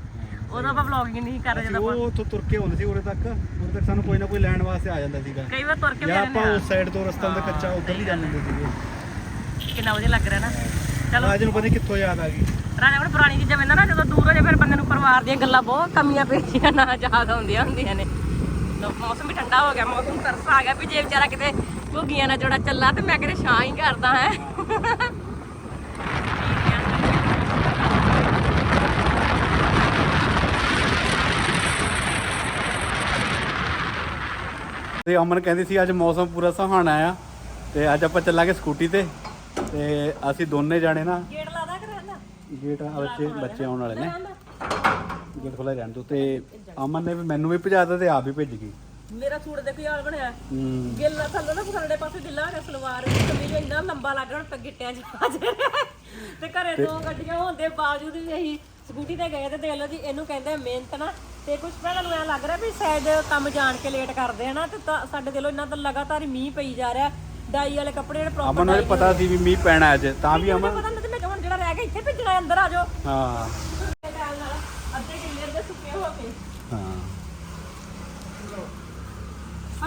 ਉਦੋਂ ਆਪਾਂ ਵਲੌਗਿੰਗ ਨਹੀਂ ਕਰ ਰਹੇ ਅਸੀਂ ਜਦੋਂ ਆਪਾਂ ਉਹ ਉੱਥੋਂ ਤੁਰ ਕੇ ਆਉਂਦੇ ਸੀ ਉਰੇ ਤੱਕ। ਉਰੇ ਤੱਕ ਸਾਨੂੰ ਕੋਈ ਨਾ ਕੋਈ ਲੈਣ ਵਾਸਤੇ ਆ ਜਾਂਦਾ ਸੀਗਾ। ਕਈ ਵਾਰ ਤੁਰ ਕੇ ਵੀ ਜਾਂ ਜਾਂਦੇ ਆਪਾਂ ਆ ਉਸ ਸਾਈਡ ਤੋਂ ਰਸਤਾ ਹੁੰਦਾ ਕੱਚਾ ਉੱਧਰ ਵੀ ਜਾਂਦੇ ਹੁੰਦੇ ਸੀਗੇ। ਕਿੰਨਾ ਵਧੀਆ ਲੱਗ ਰਿਹਾ ਨਾ। ਚਲੋ। ਰਾਜ ਨੂੰ ਪਤਾ ਨੀ ਕਿੱਥੋਂ ਯਾਦ ਆ ਗਈ। ਰਾਜਾ ਕੋਲ ਪੁਰਾਣੀ ਚੀਜ਼ਾਂ ਨਾ ਜਦੋਂ ਦੂਰ ਹੋ ਜਾ ਫਿਰ ਬੰਦੇ ਨੂੰ ਪਰਿਵਾਰ ਦੀਆਂ ਗੱਲਾਂ ਬਹੁਤ ਕਮੀਆਂ ਪੇਸ਼ੀਆਂ ਨਾ ਯਾਦ ਆਉਂਦੀਆਂ ਹੁੰਦੀਆਂ ਨੇ। ਲੋ ਮੌਸਮ ਵੀ ਠੰਡਾ ਹੋ ਗਿਆ ਮੌਸਮ ਤਰਸ ਆ ਗਿਆ ਵੀ ਜੇ ਵਿਚਾਰਾ ਕਿਤੇ ਘੁੱਗੀਆਂ ਨਾਲ ਜੋੜਾ ਚੱਲਾ ਤੇ ਮੈਂ ਕਿਤੇ ਛਾਂ ਹੀ ਕਰਦਾ ਹੈ। ਤੇ ਅਮਨ ਕਹਿੰਦੀ ਸੀ ਅੱਜ ਮੌਸਮ ਪੂਰਾ ਸੁਹਾਣਾ ਆ ਤੇ ਅੱਜ ਆਪਾਂ ਚੱਲਾਂਗੇ ਸਕੂਟੀ ਤੇ ਤੇ ਅਸੀਂ ਦੋਨੇ ਜਾਣੇ ਨਾ ਗੇਟ ਲਾਦਾ ਕਰ ਰਹਿੰਦਾ? ਗੇਟ ਆ ਬੱਚੇ ਬੱਚੇ ਆਉਣ ਵਾਲੇ ਨੇ। ਗੇਟ ਖੁੱਲਾ ਰਹਿਣ ਤੋਂ ਤੇ ਅਮਨ ਨੇ ਵੀ ਮੈਨੂੰ ਵੀ ਭਜਾ ਦਿੱਤਾ ਤੇ ਆਪ ਵੀ ਭੇਜ ਗਈ। ਮੇਰਾ ਸੂਟ ਦੇ ਹਾਲ ਬਣਿਆ? ਹੂੰ। ਗਿੱਲਾ ਥੱਲੇ ਨਾ ਪਸੰਦੇ ਪਾਸੇ ਢਿੱਲਾ ਹੋ ਗਿਆ ਸਲਵਾਰ ਦੀ ਕਮੀਜ਼ ਇੰਨਾ ਲੰਬਾ ਲੱਗ ਰਿਹਾ ਹੁਣ ਗਿੱਟਿਆਂ 'ਚ ਆ ਜੇ ਤੇ ਘਰੇ ਦੋ ਗੱਡੀਆਂ ਹੋਣ ਦੇ ਬਾਵਜੂਦ ਵੀ ਅਸੀਂ ਸਕੂਟੀ ਤੇ ਗਏ ਤੇ ਦੇਖ ਲਓ ਜੀ ਇਹਨੂੰ ਕਹਿੰਦੇ ਆ ਮਿਹਨਤ ਨਾ। ਤੇ ਕੁਝ ਭੈਣਾਂ ਨੂੰ ਐ ਲੱਗ ਰਿਹਾ ਵੀ ਸ਼ਾਇਦ ਕੰਮ ਜਾਣ ਕੇ ਲੇਟ ਕਰਦੇ ਆ ਨਾ ਤੇ ਤਾਂ ਸਾਡੇ ਦਿਲੋਂ ਇੰਨਾ ਤਾਂ ਲਗਾਤਾਰ ਹੀ ਮੀਂਹ ਪਈ ਜਾ ਰਿਹਾ। ਡਾਈ ਵਾਲੇ ਕੱਪੜੇ ਜਿਹੜੇ ਪ੍ਰੋਪਰ ਅਮਨ ਨੂੰ ਪਤਾ ਸੀ ਵੀ ਮੀਂਹ ਪੈਣਾ ਅੱਜ ਤਾਂ ਵੀ ਮੈਨੂੰ ਅਮਨ ਪਤਾ ਨਹੀਂ ਤੇ ਮੈਂ ਹੁਣ ਜਿਹੜਾ ਰਹਿ ਗਿਆ ਇੱਥੇ ਭੇਜਣਾ ਅੰਦਰ ਆ ਜਾਓ। ਹਾਂ। ਅੱਧੇ ਕਿੱਲੇ ਦੇ ਸੁੱਕੇ ਹੋ ਕੇ। ਹਾਂ।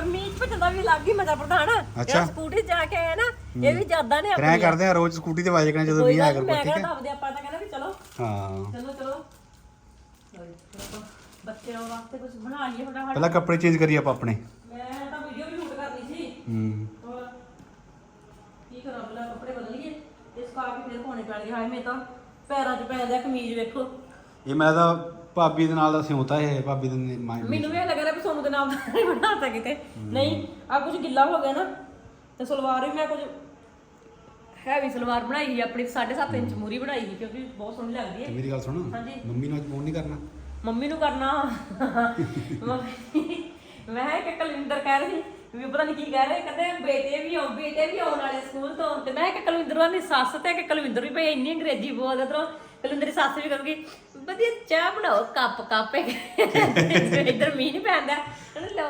ਮੀਂਹ 'ਚ ਭੱਜਣ ਦਾ ਵੀ ਲੱਗ ਮਜ਼ਾ ਪ੍ਰਧਾਨ ਅੱਛਾ। ਜਿਹੜਾ ਸਕੂਟੀ ਜਾ ਕੇ ਆਏ ਨਾ ਇਹ ਵੀ ਜ਼ਿਆਦਾ ਨੇ ਫਿਰ ਐਂ ਕਰਦੇ ਆ ਰੋਜ਼ ਸਕੂਟੀ ਤੇ ਵਾਜ ਕਰਨਾ ਜਦੋਂ ਕੋਈ ਮੀਂਹ ਆਇਆ ਗੱਲ ਨੀ, ਮੈਂ ਠੀਕ ਕਿਹਾ ਹੈ ਦੱਬਦੇ ਆਪਾਂ ਤਾਂ ਕਹਿੰਦਾ ਵੀ ਚਲੋ। ਹਾਂ। ਚਲੋ ਚਲੋ। ਲਓ ਜੀ, ਫਿਰ ਆਪਾਂ ਬੱਚਿਆਂ ਵਾਸਤੇ ਕੁਝ ਬਣਾ ਲਈਏ ਫਟਾਫਟ। ਪਹਿਲਾਂ ਕੱਪੜੇ ਚੇਂਜ ਕਰੀਏ ਆਪਾਂ ਆਪਣੇ। ਮੈਂ ਤਾਂ ਵੀਡੀਓ ਵੀ ਸ਼ੂਟ ਕਰਨੀ ਸੀ। ਹੂੰ। ਹੋਰ ਕੀ ਕਰਾਂ ਪਹਿਲਾਂ ਕੱਪੜੇ ਬਦਲ ਲਈਏ ਇਸ ਪਾ ਕੇ ਫਿਰ ਪਾਉਣੇ ਪੈਣਗੇ। ਹਾਏ ਮੈਂ ਤਾਂ ਪੈਰਾਂ 'ਚ ਪੈ ਗਿਆ ਕਮੀਜ਼ ਵੇਖੋ। ਇਹ ਮੈਂ ਤਾਂ ਭਾਬੀ ਦੇ ਨਾਲ ਦਾ ਸਿਉਂਤਾ ਇਹ ਭਾਬੀ ਦੇ ਨੇ ਮਾਈ ਮੈਨੂੰ ਵੀ ਇਹ ਲੱਗ ਰਿਹਾ ਵੀ ਸੋਨੂੰ ਦੇ ਨਾਮ ਦਾ ਨਹੀਂ ਬਣਾਤਾ ਕਿਤੇ। ਨਹੀਂ ਆ ਕੁਝ ਗਿੱਲਾ ਹੋ ਗਿਆ ਨਾ ਤੇ ਸਲਵਾਰ ਵੀ ਮੈਂ ਕੁਝ ਹੈਵੀ ਸਲਵਾਰ ਬਣਾਈ ਸੀ ਆਪਣੀ 7.5 ਇੰਚ ਮੂਰੀ ਬਣਾਈ ਸੀ ਕਿਉਂਕਿ ਬਹੁਤ ਸੋਹਣੀ ਲੱਗਦੀ ਹੈ। ਮੇਰੀ ਗੱਲ ਸੁਣ ਹਾਂਜੀ। ਮੰਮੀ ਨੂੰ ਅੱਜ ਫੋਨ ਨਹੀਂ ਕਰਨਾ? ਮੰਮੀ ਨੂੰ ਕਰਨਾ। ਮੰਮੀ ਮੈਂ ਕਿ ਕੁਲਵਿੰਦਰ ਕਹਿ ਰਹੀ ਵੀ ਪਤਾ ਨਹੀਂ ਕੀ ਕਹਿ ਰਹੇ ਕਹਿੰਦੇ ਬੇਟੇ ਵੀ ਆਉ ਬੇਟੇ ਵੀ ਆਉਣ ਵਾਲੇ ਸਕੂਲ ਤੋਂ। ਤੇ ਮੈਂ ਕਿ ਕੁਲਵਿੰਦਰ ਦੀ ਸੱਸ ਤੇ ਕਿ ਕੁਲਵਿੰਦਰ ਵੀ ਭਈ ਇੰਨੀ ਅੰਗਰੇਜ਼ੀ ਬੋਲਦਾ ਤਰੋ ਕੁਲਵਿੰਦਰ ਦੀ ਸੱਸ ਵੀ ਕਰੂਗੀ ਵਧੀਆ ਚਾਹ ਬਣਾਓ ਕੱਪ ਕੱਪ ਇੱਧਰ ਮੀਂਹ ਨਹੀਂ ਪੈਂਦਾ। ਲਓ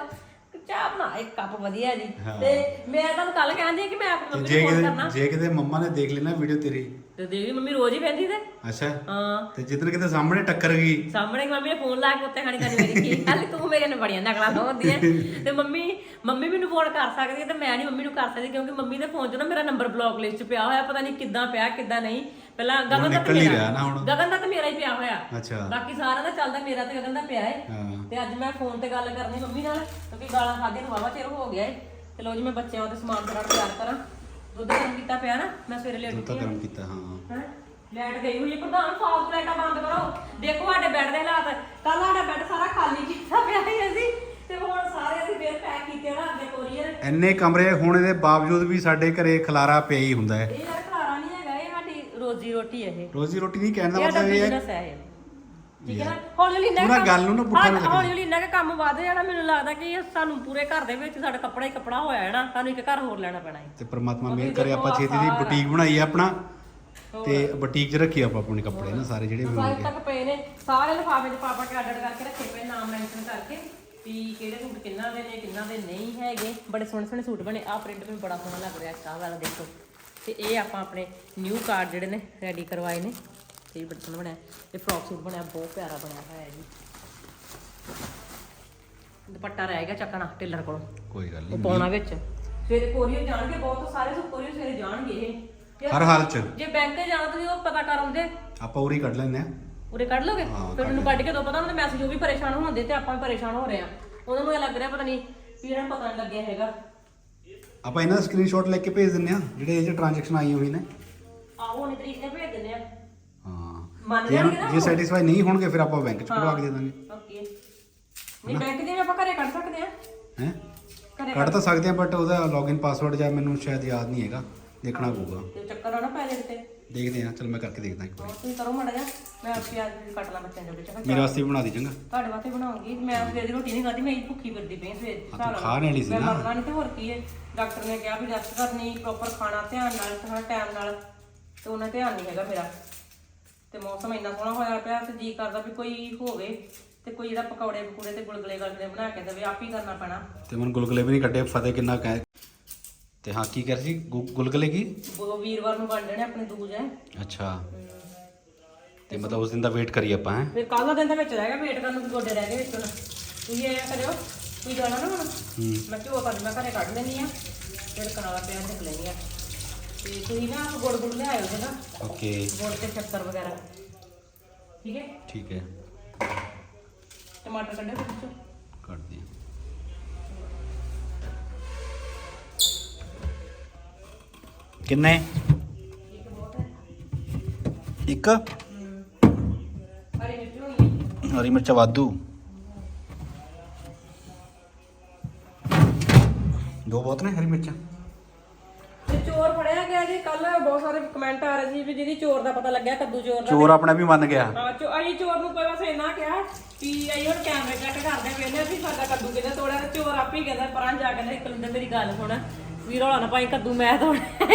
ਚਾਹ ਬਣਾ ਇੱਕ ਕੱਪ ਵਧੀਆ ਜੀ। ਤੇ ਮੈਂ ਤੁਹਾਨੂੰ ਕੱਲ ਕਹਿੰਦੀ ਕਿ ਮੈਂ ਆਪਣੀ ਤੇ ਮੰਮੀ ਜੇ ਨੂੰ ਫੋਨ ਕਰਨਾ। ਜੇ ਕਿਤੇ ਮੰਮਾ ਨੇ ਦੇਖ ਲੈਣਾ ਵੀਡੀਓ ਤੇਰੀ। ਤੇ ਦੇਵੀ ਮੰਮੀ ਰੋਜ਼ ਹੀ ਪੈਂਦੀ ਤੇ। ਅੱਛਾ। ਹਾਂ। ਤੇ ਜਿੱਦਣ ਕਿਤੇ ਸਾਹਮਣੇ ਟੱਕਰ ਗਈ। ਸਾਹਮਣੇ ਮੰਮੀ ਨੇ ਫੋਨ ਲਾ ਕੇ ਉੱਤੇ ਖਾਣੀ ਕਰਨੀ ਮੇਰੀ। ਕੀ ਕੱਲ ਤੂੰ ਮੇਰੇ ਨਾਲ ਬੜੀਆਂ ਨਕਲਾਂ ਲਾਉਂਦੀਆਂ ਤੇ ਮੰਮੀ ਮੰਮੀ ਮੈਨੂੰ ਫੋਨ ਕਰ ਸਕਦੀ ਹੈ ਤੇ ਮੈਂ ਨਹੀਂ ਮੰਮੀ ਨੂੰ ਕਰ ਸਕਦੀ ਕਿਉਂਕਿ ਮੰਮੀ ਦੇ ਫੋਨ 'ਚ ਨਾ ਮੇਰਾ ਨੰਬਰ ਬਲੌਕ ਲਿਸਟ 'ਚ ਪਿਆ ਹੋਇਆ ਪਤਾ ਨਹੀਂ ਕਿੱਦਾਂ ਪਿਆ ਕਿੱਦਾਂ ਨਹੀਂ। ਪਹਿਲਾਂ ਗਗਨ ਦਾ ਤਾਂ ਨਿਕਲ ਹੀ ਮੇਰਾ ਰਿਹਾ ਨਾ ਹੁਣ। ਗਗਨ ਦਾ ਤਾਂ ਮੇਰਾ ਹੀ ਪਿਆ ਹੋਇਆ। ਅੱਛਾ। ਬਾਕੀ ਸਾਰਿਆਂ ਦਾ ਚੱਲਦਾ ਮੇਰਾ ਤੇ ਗਗਨ ਦਾ ਪਿਆ ਹੈ ਹਾਂ। ਤੇ ਅੱਜ ਮੈਂ ਫੋਨ ਤੇ ਗੱਲ ਕਰਨੀ ਮੰਮੀ ਨਾਲ ਕਿਉਂਕਿ ਗਾਲਾਂ ਖਾਦੇ ਨੂੰ ਵਾਵਾ ਚਿਰ ਹੋ ਗਿਆ ਏ। ਤੇ ਲੋ ਜੀ ਮੈਂ ਬੱਚਿਆਂ ਦੇ ਸਮਾਨ ਥੋੜਾ ਤਿਆਰ ਕਰਾਂ। ਦੁੱਧ ਗਰਮ ਕੀਤਾ ਪਿਆ ਨਾ ਮੈਂ ਸਵੇਰੇ ਲੇਟ ਦੁੱਧ ਉੱਠੀ ਗਰਮ ਕੀਤਾ ਹਾਂ। ਹੈਂ? ਲਾਈਟ ਗਈ ਹੋਈ ਹੈ ਪ੍ਰਧਾਨ ਫਾਲਤੂ ਲਾਈਟਾਂ ਬੰਦ ਕਰੋ। ਦੇਖੋ ਸਾਡੇ ਬੈੱਡ ਦੇ ਹਾਲਾਤ। ਕੱਲ ਸਾਡਾ ਬੈੱਡ ਸਾਰਾ ਖਾਲੀ ਕੀਤਾ ਪਿਆ ਸੀ ਅਸੀਂ। ਤੇ ਹੁਣ ਸਾਰੇ ਅਸੀਂ ਫੇਰ ਪੈਕ ਕੀਤੇ ਨਾ ਅੱਗੇ ਕੋਰੀਅਰ। ਇੰਨੇ ਕਮਰੇ ਹੋਣ ਦੇ ਬਾਵਜੂਦ ਵੀ ਸਾਡੇ ਘਰੇ ਖਲਾਰਾ ਪਿਆ ਹੀ ਹੁੰਦਾ ਹੈ ਇਹ ਯਾਰ ਖਲਾਰਾ ਨਹੀਂ ਹੈਗਾ ਇਹ ਸਾਡੀ ਰੋਜੀ ਰੋਟੀ ਹੈ ਇਹ। ਰੋਜ਼ੀ ਰੋਟੀ ਨਹੀਂ ਕਹਿਣ ਦਾ ਇਹ ਸਾਡਾ ਮਤਲਬ ਇਹ ਹੈ ਬਿਜ਼ਨਸ ਹੈ ਇਹ। ਠੀਕ ਹੈ ਨਾ? ਹੌਲੀ ਹੌਲੀ ਇੰਨਾ ਕੁ ਗੱਲ ਨੂੰ ਨਾ ਪੁੱਠਾ ਨਾ। ਹੌਲੀ ਹੌਲੀ ਇੰਨਾ ਕੁ ਕੰਮ ਵੱਧ ਜਾਣਾ ਮੈਨੂੰ ਲੱਗਦਾ ਕਿ ਇਹ ਸਾਨੂੰ ਪੂਰੇ ਘਰ ਦੇ ਵਿੱਚ ਸਾਡਾ ਕੱਪੜਾ ਹੀ ਕੱਪੜਾ ਹੋਇਆ ਹੈ ਨਾ ਸਾਨੂੰ ਇੱਕ ਘਰ ਹੋਰ ਲੈਣਾ ਪੈਣਾ ਹੈ। ਤੇ ਪ੍ਰਮਾਤਮਾ ਮਿਹਰ ਕਰੇ ਆਪਾਂ ਛੇਤੀ ਦੀ ਬੁਟੀਕ ਬਣਾਈ ਆ ਆਪਣਾ ਤੇ ਬੁਟੀਕ 'ਚ ਰੱਖੀ ਆਪਾਂ ਆਪਣੇ ਕੱਪੜੇ ਨਾ ਸਾਰੇ ਜਿਹੜੇ ਵੀ ਸਾਰੇ ਹੋਣਗੇ ਤੱਕ ਪਏ ਨੇ ਸਾਰੇ ਲਿਫਾਫੇ 'ਚ ਪਾਪਾ ਕੇ ਆਰਡਰ ਕਰਕੇ ਰੱਖੇ ਪਏ ਨਾਮ ਮੈਂਸ਼ਨ ਕਰਕੇ ਵੀ ਕਿਹੜੇ ਸੂਟ ਕਿੰਨਾ ਦੇ ਨੇ ਕਿੰਨਾ ਦੇ ਨਹੀਂ ਹੈਗੇ। ਬੜੇ ਸੋਹਣੇ ਸੋਹਣੇ ਸੂਟ ਬਣੇ ਆ ਪ੍ਰਿੰਟ ਵੀ ਬੜਾ ਸੋਹਣਾ ਲੱਗ ਰਿਹਾ ਆਹ ਵਾਲਾ ਦੇਖੋ। ਤੇ ਇਹ ਆਪਾਂ ਆਪਣੇ ਨਿਊ ਕਾਰਡ ਜਿਹੜੇ ਨੇ ਰੈਡੀ ਕਰਵਾਏ ਨੇ ਤੇ ਇਹ ਬੜਾ ਸੋਹਣਾ ਬਣਿਆ। ਇਹ ਫਰੋਕ ਸੂਟ ਬਣਿਆ ਬਹੁਤ ਪਿਆਰਾ ਬਣਿਆ ਹੋਇਆ ਹੈ ਜੀ। ਦੁਪੱਟਾ ਰਹਿ ਗਿਆ ਚੱਕਣਾ ਟੇਲਰ ਕੋਲੋਂ। ਕੋਈ ਗੱਲ ਉਹ ਨਹੀਂ ਪਾਉਣਾ ਵਿੱਚ। ਸਵੇਰੇ ਕੋਰੀਅਰ ਜਾਣਗੇ ਬਹੁਤ ਸਾਰੇ ਸੂਟ ਕੋਰੀਅਰ ਸਵੇਰੇ ਜਾਣਗੇ ਇਹ। ਹਰ ਹਾਲ 'ਚ। ਜੇ ਬੈਂਕ ਤੇ ਜਾਣਾ ਤੁਸੀਂ ਉਹ ਪਤਾ ਕਰ ਆਉਂਦੇ। ਆਪਾਂ ਉਰੀ ਕੱਢ ਲੈਂਦੇ ਆ ਉਰੇ ਕੱਢ ਲੋਗੇ ਫਿਰ ਮੈਨੂੰ ਕੱਢ ਕੇ ਦੋ ਪਤਾ ਉਹਨਾਂ ਦੇ ਮੈਸੇਜ ਉਹ ਵੀ ਪਰੇਸ਼ਾਨ ਹੋਣਦੇ ਤੇ ਆਪਾਂ ਵੀ ਪਰੇਸ਼ਾਨ ਹੋ ਰਹੇ ਆ ਉਹਨਾਂ ਨੂੰ ਇਹ ਲੱਗ ਰਿਹਾ ਪਤਾ ਨਹੀਂ ਵੀ ਇਹਨਾਂ ਪਤਾ ਨਹੀਂ ਲੱਗਿਆ ਹੈਗਾ। ਆਪਾਂ ਇਹਨਾਂ ਦਾ ਸਕਰੀਨਸ਼ਾਟ ਲੈ ਕੇ ਭੇਜ ਦਿੰਦੇ ਆ ਜਿਹੜੇ ਇਹ 'ਚ ਟ੍ਰਾਂਜੈਕਸ਼ਨ ਆਈ ਹੋਈ ਨੇ। ਆਹੋ ਹੁਣੇ ਤਰੀਕ ਨੇ ਭੇਜ ਦਿੰਦੇ ਆ। ਹਾਂ। ਮੰਨ ਜੇ ਜਾਣਗੇ ਨਾ ਜੇ ਸੈਟੀਸਫਾਈ ਨਹੀਂ ਹੋਣਗੇ ਫਿਰ ਆਪਾਂ ਬੈਂਕ 'ਚ ਕਢਵਾ ਕੇ ਦੇ ਦਾਂਗੇ। ਓਕੇ। ਨਹੀਂ ਬੈਂਕ ਦੇ ਵੀ ਆਪਾਂ ਘਰੇ ਕੱਢ ਸਕਦੇ ਆ ਹੈ? ਘਰੇ ਕੱਢ ਤਾਂ ਸਕਦੇ ਆ ਬਟ ਉਹਦਾ ਲੌਗਇਨ ਪਾਸਵਰਡ ਜਾਂ ਮੈਨੂੰ ਸ਼ਾਇਦ ਯਾਦ ਨਹੀਂ ਹੈਗਾ ਦੇਖਣਾ ਪਊਗਾ। ਤੇ ਚੱਕਰ ਆ ਨਾ ਪੈ ਜਾਵੇ ਤੇ ਦੇਖਦੇ ਆ ਚਲ ਮੈਂ ਕਰਕੇ ਦੇਖਦਾ ਇੱਕ ਵਾਰ। ਤੁਸੀਂ ਕਰੋ ਮਾੜਾ ਜਿਹਾ ਮੈਂ ਆਪੇ ਅੱਜ ਵੀ ਕੱਟ ਲਾਂ ਬੱਚਿਆਂ ਦੇ ਵਿੱਚ ਮੇਰੇ ਵਾਸਤੇ ਵੀ ਬਣਾ ਦੀ ਚੰਗਾ। ਤੁਹਾਡੇ ਵਾਸਤੇ ਬਣਾਉਂਗੀ। ਮੈਂ ਸਵੇਰ ਦੀ ਰੋਟੀ ਨਹੀਂ ਖਾਧੀ ਮੈਂ ਭੁੱਖੀ ਫਿਰਦੀ ਪਈ ਸਵੇਰ ਦੀ ਹਾਂ, ਤੂੰ ਖਾਣ ਵਾਲੀ ਸੀ ਮੈਂ ਨਾ। ਮਰਨਾ ਨਹੀਂ ਤੇ ਹੋਰ ਕੀ ਹੈ। ਡਾਕਟਰ ਨੇ ਕਿਹਾ ਵੀ ਰੈਸਟ ਕਰਨੀ ਪ੍ਰੋਪਰ ਖਾਣਾ ਧਿਆਨ ਨਾਲ ਖਾਣਾ ਟਾਈਮ ਨਾਲ। ਤੇ ਉਹਨਾਂ ਧਿਆਨ ਨਹੀਂ ਹੈਗਾ ਮੇਰਾ। ਤੇ ਮੌਸਮ ਇੰਨਾ ਸੋਹਣਾ ਹੋਇਆ ਪਿਆ ਤੇ ਜੀ ਕਰਦਾ ਵੀ ਕੋਈ ਹੋਵੇ ਤੇ ਕੋਈ ਜਿਹੜਾ ਪਕੌੜੇ ਪਕੂੜੇ ਤੇ ਗੁਲਗੁਲੇ ਗਲਗਲੇ ਬਣਾ ਕੇ ਦੇਵੇ ਆਪ ਹੀ ਕਰਨਾ ਪੈਣਾ। ਤੇ ਮੈਨੂੰ ਗੁਲਗੁਲੇ ਵੀ ਨਹੀਂ ਕੱਢੇ ਫਤਿਹ ਕਿੰਨਾ ਕਹਿ ਤੇ ਹਾਂ ਕੀ ਕਰ ਸੀ? ਗੁ- ਗੁਲਗੁਲੇ ਕੀ? ਉਹ ਵੀਰਵਾਰ ਨੂੰ ਬਣ ਜਾਣੇ ਆਪਣੇ ਦੂਜ। ਹੈ। ਅੱਛਾ ਤੇ ਮਤਲਬ ਉਸ ਦਿਨ ਦਾ ਵੇਟ ਕਰੀ ਆਪਾਂ ਹੈ? ਫਿਰ ਕੱਲ ਦਾ ਦਿਨ ਤਾਂ ਵਿੱਚ ਰਹਿ ਗਿਆ ਵੇਟ ਕਰਨ ਨੂੰ ਗੋਡੇ ਰਹਿ ਗਏ ਵਿੱਚ ਹੁਣ। ਤੁਸੀਂ ਇਹ ਕਰਿਓ ਤੁਸੀਂ ਜਾਣਾ ਨਾ ਹੁਣ। ਹੂੰ। ਮੈਂ ਘਿਓ ਤਾਂ ਮੈਂ ਘਰੇ ਕੱਢ ਲੈਣੀ ਆ ਫਿਰ ਕਨਾਲਾ ਪਿਆ ਤੇ ਲੈਣੀ ਆ ਤੇ ਤੁਸੀਂ ਨਾ ਗੁੜ ਗੁੜ ਲਿਆਇਓ ਜੇ ਨਾ ਓਕੇ। ਗੁੜ ਤੇ ਸ਼ੱਕਰ ਵਗੈਰਾ। ਠੀਕ ਹੈ? ਠੀਕ ਹੈ। ਟਮਾਟਰ ਕੱਢੋ ਵਿੱਚੋਂ। ਕੱਢਦੇ ਹਾਂ ਕਿੰਨੇ? ਇੱਕ। ਹਰੀ ਮਿਰਚ ਵਾਧੂ। ਦੋ ਬਹੁਤ ਨੇ ਹਰੀ ਮਿਰਚਾਂ? ਤੇ ਚੋਰ ਫੜਿਆ ਗਿਆ ਜੀ ਕੱਲ ਬਹੁਤ ਸਾਰੇ ਕਮੈਂਟ ਆ ਰਹੇ ਸੀ ਵੀ ਜਿਹਦੀ ਚੋਰ ਦਾ ਪਤਾ ਲੱਗਿਆ ਕੱਦੂ ਚੋਰ ਦਾ ਚੋਰ ਆਪਣਾ ਵੀ ਮੰਨ ਗਿਆ। ਹਾਂ ਚੋ ਅਸੀਂ ਚੋਰ ਨੂੰ ਕੋਈ ਬਸ ਇੰਨਾ ਕਿਹਾ ਵੀ ਅਸੀਂ ਹੁਣ ਕੈਮਰੇ ਚੈੱਕ ਕਰਦੇ ਵੇਨੇ ਵੀ ਸਾਡਾ ਕੱਦੂ ਕਿਹਨੇ ਤੋੜਿਆ ਤੇ ਚੋਰ ਆਪੇ ਹੀ ਕਹਿੰਦਾ ਪਰਾਂ ਜਾ ਕੇ ਨਾ ਇੱਕ ਲੰਦੇ ਮੇਰੀ ਗੱਲ ਸੁਣ। ਵੀ ਰੌਲਾ ਨਾ ਪਾਈ ਕੱਦੂ ਮੈਂ ਤੋੜਿਆ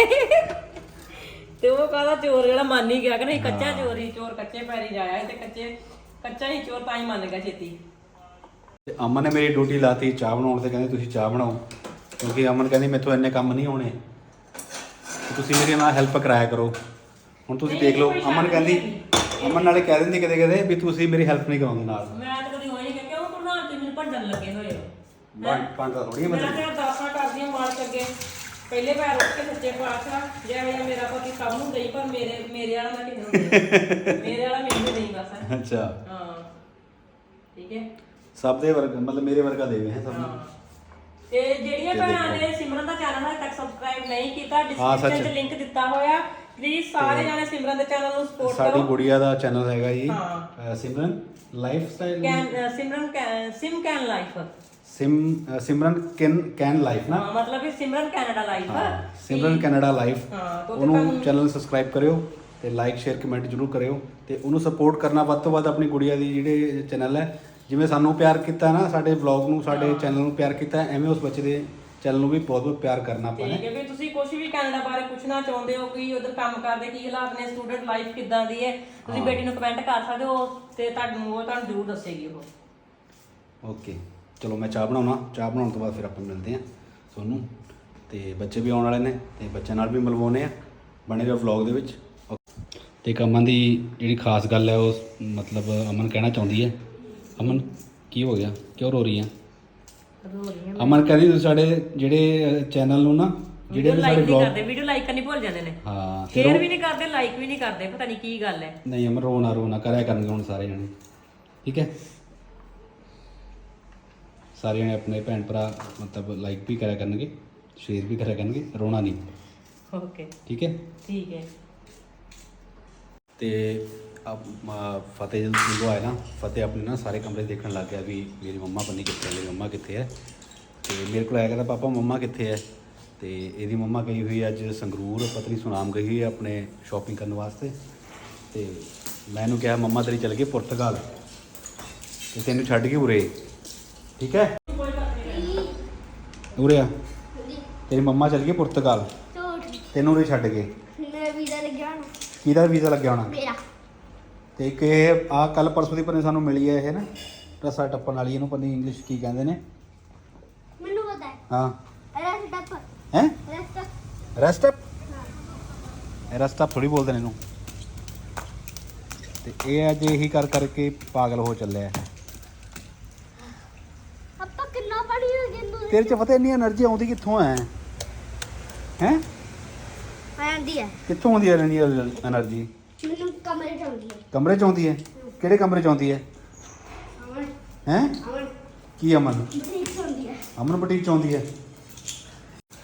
ਤੇ ਉਹ ਕਹਦਾ ਚੋਰ ਜਿਹੜਾ ਮੰਨ ਹੀ ਗਿਆ ਕਿ ਨਹੀਂ ਕੱਚਾ ਚੋਰ ਹੀ ਚੋਰ ਕੱਚੇ ਪੈਰੀ ਜਾਇਆ ਤੇ ਕੱਚੇ ਕੱਚਾ ਹੀ ਚੋਰ ਤਾਂ ਹੀ ਮੰਨ ਗਿਆ ਛੇਤੀ। ਤੇ ਅਮਨ ਨੇ ਮੇਰੀ ਡਿਊਟੀ ਲਾਤੀ ਚਾਹ ਬਣਾਉਣ ਤੇ ਕਹਿੰਦੇ ਤੁਸੀਂ ਚਾਹ ਬਣਾਓ ਕਿਉਂਕਿ ਅਮਨ ਕਹਿੰਦੀ ਮੈਥੋਂ ਇੰਨੇ ਕੰਮ ਨਹੀਂ ਹੋਣੇ। ਤੇ ਤੁਸੀਂ ਮੇਰੀ ਨਾਲ ਹੈਲਪ ਕਰਾਇਆ ਕਰੋ। ਹੁਣ ਤੁਸੀਂ ਦੇਖ ਲਓ ਅਮਨ ਕਹਿੰਦੀ ਅਮਨ ਨਾਲੇ ਕਹਿ ਦਿੰਦੀ ਕਦੇ ਕਦੇ ਵੀ ਤੁਸੀਂ ਮੇਰੀ ਹੈਲਪ ਨਹੀਂ ਕਰਾਉਂਦੇ ਨਾਲ। ਮੈਂ ਤਾਂ ਕਦੀ ਹੋਈ ਨਹੀਂ ਕਿ ਕਿਉਂ ਪ੍ਰਧਾਨ ਤੇ ਮੈਨੂੰ ਭੱਜਣ ਲੱਗੇ ਹੋਏ ਹੋ ਪੰਜ ਪੰਜ ਦਾ ਥੋੜੀ ਮੈਂ ਮਤਲਬ ਤੇ ਦਾਸਾਂ ਕਰਦੀ ਹਾਂ ਮਾਲਕ ਅੱਗੇ। ਪਹਿਲੇ ਪੈਰ ਉੱਠ ਕੇ ਸੱਚੇ ਪਾਤਸ਼ਾਹ ਜੈ ਹੋਇਆ ਮੇਰਾ ਪਤੀ ਸਭ ਨੂੰ ਦੇਈ ਪਰ ਮੇਰੇ ਮੇਰੇ ਵਾਲਾ ਮੈਂ ਕਿਸੇ ਨੂੰ ਨਹੀਂ ਮੇਰੇ ਵਾਲਾ ਮੈਨੂੰ ਨਹੀਂ ਬਸ। ਅੱਛਾ। ਹਾਂ। ਠੀਕ ਹੈ? ਸਭ ਦੇ ਵਰਗਾ ਮਤਲਬ ਮੇਰੇ ਵਰਗਾ ਦੇਵੇ ਹੈ ਸਭ ਨੂੰ। ਹਾਂ। ਤੇ ਜਿਹੜੀਆਂ ਭੈਣਾਂ ਨੇ ਸਿਮਰਨ ਦਾ ਚੈਨਲ ਹਜੇ ਤੱਕ ਸਬਸਕ੍ਰਾਈਬ ਨਹੀਂ ਕੀਤਾ ਹਾਂ, ਸੱਚ। ਡਿਸਕ੍ਰਿਪਸ਼ਨ 'ਚ ਲਿੰਕ ਦਿੱਤਾ ਹੋਇਆ। ਪਲੀਜ਼ ਸਾਰੇ ਜਾਣੇ ਸਿਮਰਨ ਦੇ ਚੈਨਲ ਨੂੰ ਸਪੋਰਟ ਸਾਡੀ ਕਰੋ। ਗੁੜੀਆ ਦਾ ਚੈਨਲ ਹੈਗਾ ਜੀ। ਹਾਂ। ਅਹ Simran lifestyle can a, Simran can- Sim can life. Sim Simran can can life ਨਾ? ਹਾਂ ਮਤਲਬ ਕਿ ਸਿਮਰਨ ਕੈਨੇਡਾ ਲਾਈਫ। ਹਾਂ ਸਿਮਰਨ ਕੈਨੇਡਾ ਲਾਈਫ। ਹਾਂ ਤੇ ਉਹਦੇ ਉਹਨੂੰ ਤੁਹਾਨੂੰ- ਚੈਨਲ ਸਬਸਕ੍ਰਾਈਬ ਕਰਿਓ ਤੇ ਲਾਈਕ ਸ਼ੇਅਰ ਕਮੈਂਟ ਜਰੂਰ ਕਰਿਓ ਤੇ ਉਹਨੂੰ ਸਪੋਰਟ ਕਰਨਾ ਵੱਧ ਤੋਂ ਵੱਧ ਆਪਣੀ ਗੁੜੀਆ ਦੀ ਜਿਹੜੇ ਚੈਨਲ ਹੈ। ਜਿਵੇਂ ਸਾਨੂੰ ਪਿਆਰ ਕੀਤਾ ਨਾ ਸਾਡੇ ਵਲੌਗ ਨੂੰ ਸਾਡੇ ਚੈਨਲ ਨੂੰ ਪਿਆਰ ਕੀਤਾ ਐਵੇਂ ਉਸ ਬੱਚੇ ਦੇ ਚੈਨਲ ਨੂੰ ਵੀ ਬਹੁਤ ਬਹੁਤ ਪਿਆਰ ਕਰਨਾ ਆਪਾਂ ਠੀਕ ਨੇ ਹੈ ਵੀ ਤੁਸੀਂ ਕੁਝ ਵੀ ਕੈਨੇਡਾ ਬਾਰੇ ਪੁੱਛਣਾ ਚਾਹੁੰਦੇ ਹੋ ਕਿ ਉਧਰ ਕੰਮ ਕਰਦੇ ਕੀ ਹਾਲਾਤ ਨੇ ਸਟੂਡੈਂਟ ਲਾਈਫ ਕਿੱਦਾਂ ਦੀ ਹੈ ਤੁਸੀਂ ਬੇਟੀ ਨੂੰ ਕਮੈਂਟ ਕਰ ਸਕਦੇ ਹੋ ਤੇ ਤੁਹਾਨੂੰ ਉਹ ਤੁਹਾਨੂੰ ਜ਼ਰੂਰ ਦੱਸੇਗੀ ਉਹ। ਓਕੇ ਚਲੋ ਮੈਂ ਚਾਹ ਬਣਾਉਣਾ ਚਾਹ ਬਣਾਉਣ ਤੋਂ ਬਾਅਦ ਫਿਰ ਆਪਾਂ ਮਿਲਦੇ ਹਾਂ ਤੁਹਾਨੂੰ। ਤੇ ਬੱਚੇ ਵੀ ਆਉਣ ਵਾਲੇ ਨੇ ਤੇ ਬੱਚਿਆਂ ਨਾਲ ਵੀ ਮਿਲਵਾਉਣੇ ਆ ਬਣੇ ਰਹੋ ਵਲੌਗ ਦੇ ਵਿੱਚ। ਤੇ ਇੱਕ ਅਮਨ ਦੀ ਜਿਹੜੀ ਖਾਸ ਗੱਲ ਹੈ ਉਹ ਮਤਲਬ ਅਮਨ ਕਹਿਣਾ ਚਾਹੁੰਦੀ ਹੈ। ਅਮਨ ਕੀ ਹੋ ਗਿਆ? ਕਿਉਂ ਰੋ ਰਹੀ ਹੈ? ਅਮਨ ਕਹਿੰਦੀ ਤੁਸੀਂ ਸਾਡੇ ਜਿਹੜੇ ਚੈਨਲ ਨੂੰ ਨਾ ਜਿਹੜੇ ਵੀ ਸਾਡੇ ਵਲੌਗ ਕਰਦੇ ਵੀਡੀਓ ਲਾਈਕ ਕਰਨੀ ਭੁੱਲ ਜਾਂਦੇ ਨੇ। ਹਾਂ ਸ਼ੇਅਰ ਵੀ ਨਹੀਂ ਕਰਦੇ ਲਾਈਕ ਵੀ ਨਹੀਂ ਕਰਦੇ ਪਤਾ ਨਹੀਂ ਕੀ ਗੱਲ ਹੈ। ਨਹੀਂ ਅਮਨ ਰੋਣਾ ਰੋਣਾ ਕਰਿਆ ਕਰਨਗੇ ਹੁਣ ਸਾਰੇ ਜਣੇ। ਠੀਕ ਹੈ? ਸਾਰੇ ਜਣੇ ਆਪਣੇ ਭੈਣ ਭਰਾ ਮਤਲਬ ਲਾਈਕ ਵੀ ਕਰਿਆ ਕਰਨਗੇ ਸ਼ੇਅਰ ਵੀ ਕਰਿਆ ਕਰਨਗੇ ਰੋਣਾ ਨਹੀਂ। ਓਕੇ ਠੀਕ ਹੈ? ਠੀਕ ਹੈ। ਤੇ ਅਬ ਫਤਿਹ ਜਦੋਂ ਸਿੰਘੋ ਆਇਆ ਨਾ ਫਤਿਹ ਆਪਣੇ ਨਾ ਸਾਰੇ ਕਮਰੇ ਦੇਖਣ ਲੱਗ ਗਿਆ ਵੀ ਮੇਰੀ ਮੰਮਾ ਬੰਨੀ ਕਿੱਥੇ ਹੈ ਮੇਰੀ ਮੰਮਾ ਕਿੱਥੇ ਹੈ ਤੇ ਮੇਰੇ ਕੋਲ ਆਇਆ ਕਹਿੰਦਾ ਪਾਪਾ ਮੰਮਾ ਕਿੱਥੇ ਹੈ ਤੇ ਇਹਦੀ ਮੰਮਾ ਗਈ ਹੋਈ ਅੱਜ ਸੰਗਰੂਰ ਪਤਨੀ ਸੁਨਾਮ ਗਈ ਹੋਈ ਹੈ ਆਪਣੇ ਸ਼ਾਪਿੰਗ ਕਰਨ ਵਾਸਤੇ। ਤੇ ਮੈਂ ਇਹਨੂੰ ਕਿਹਾ ਮੰਮਾ ਤੇਰੀ ਚਲ ਗਈ ਪੁਰਤਗਾਲ। ਤੇ ਤੈਨੂੰ ਛੱਡ ਕੇ ਉਰੇ। ਠੀਕ ਹੈ? ਉਰੇ ਆ। ਤੇਰੀ ਮੰਮਾ ਚਲ ਗਈ ਪੁਰਤਗਾਲ। ਤੈਨੂੰ ਉਰੇ ਛੱਡ ਕੇ। ਮੇਰਾ ਵੀਜ਼ਾ ਲੱਗਿਆ ਹੁਣ ਕਿਹਦਾ ਵੀਜ਼ਾ ਲੱਗਿਆ ਹੋਣਾ? ਮੇਰਾ। ਤੇ ਇੱਕ ਇਹ ਆ ਕੱਲ ਪਰਸੋਂ ਦੀ ਪਨੇ ਸਾਨੂੰ ਮਿਲੀ ਹੈ ਇਹ ਨਾ ਰਸਾ ਟੱਪਣ ਵਾਲੀ ਇਹਨੂੰ ਪਤਾ ਇੰਗਲਿਸ਼ ਕੀ ਕਹਿੰਦੇ ਨੇ। ਮੈਨੂੰ ਪਤਾ ਹੈ। ਹਾਂ। ਅਪ ਹੈ? Rest up rest up rest up ਥੋੜੀ ਬੋਲਦੇ ਨੇ ਇਹਨੂੰ। ਤੇ ਇਹ ਅੱਜ ਇਹੀ ਕਰ ਕਰਕੇ ਪਾਗਲ ਹੋ ਚੱਲਿਆ ਹੈ। ਆਪਾਂ ਕਿੰਨਾ ਪੜੀ ਹੋ ਜਿੰਦੂ ਤੇਰੇ ਚ ਪਤਾ ਇੰਨੀ એનર્ਜੀ ਆਉਂਦੀ ਕਿੱਥੋਂ ਆ? ਹੈ? ਆਂਦੀ ਹੈ ਕਿੱਥੋਂ ਆਉਂਦੀ ਹੈ ਇੰਨੀ એનર્ਜੀ ਮੈਨੂੰ ਕਮਰੇ ਚ ਆਉਂਦੀ ਹੈ ਕਿਹੜੇ ਕਮਰੇ ਚ ਆਉਂਦੀ ਹੈ ਅਮਨ। ਹੈ? ਕੀ ਅਮਨ? ਅਮਨ ਬੁਟੀਕ ਚ ਆਉਂਦੀ ਹੈ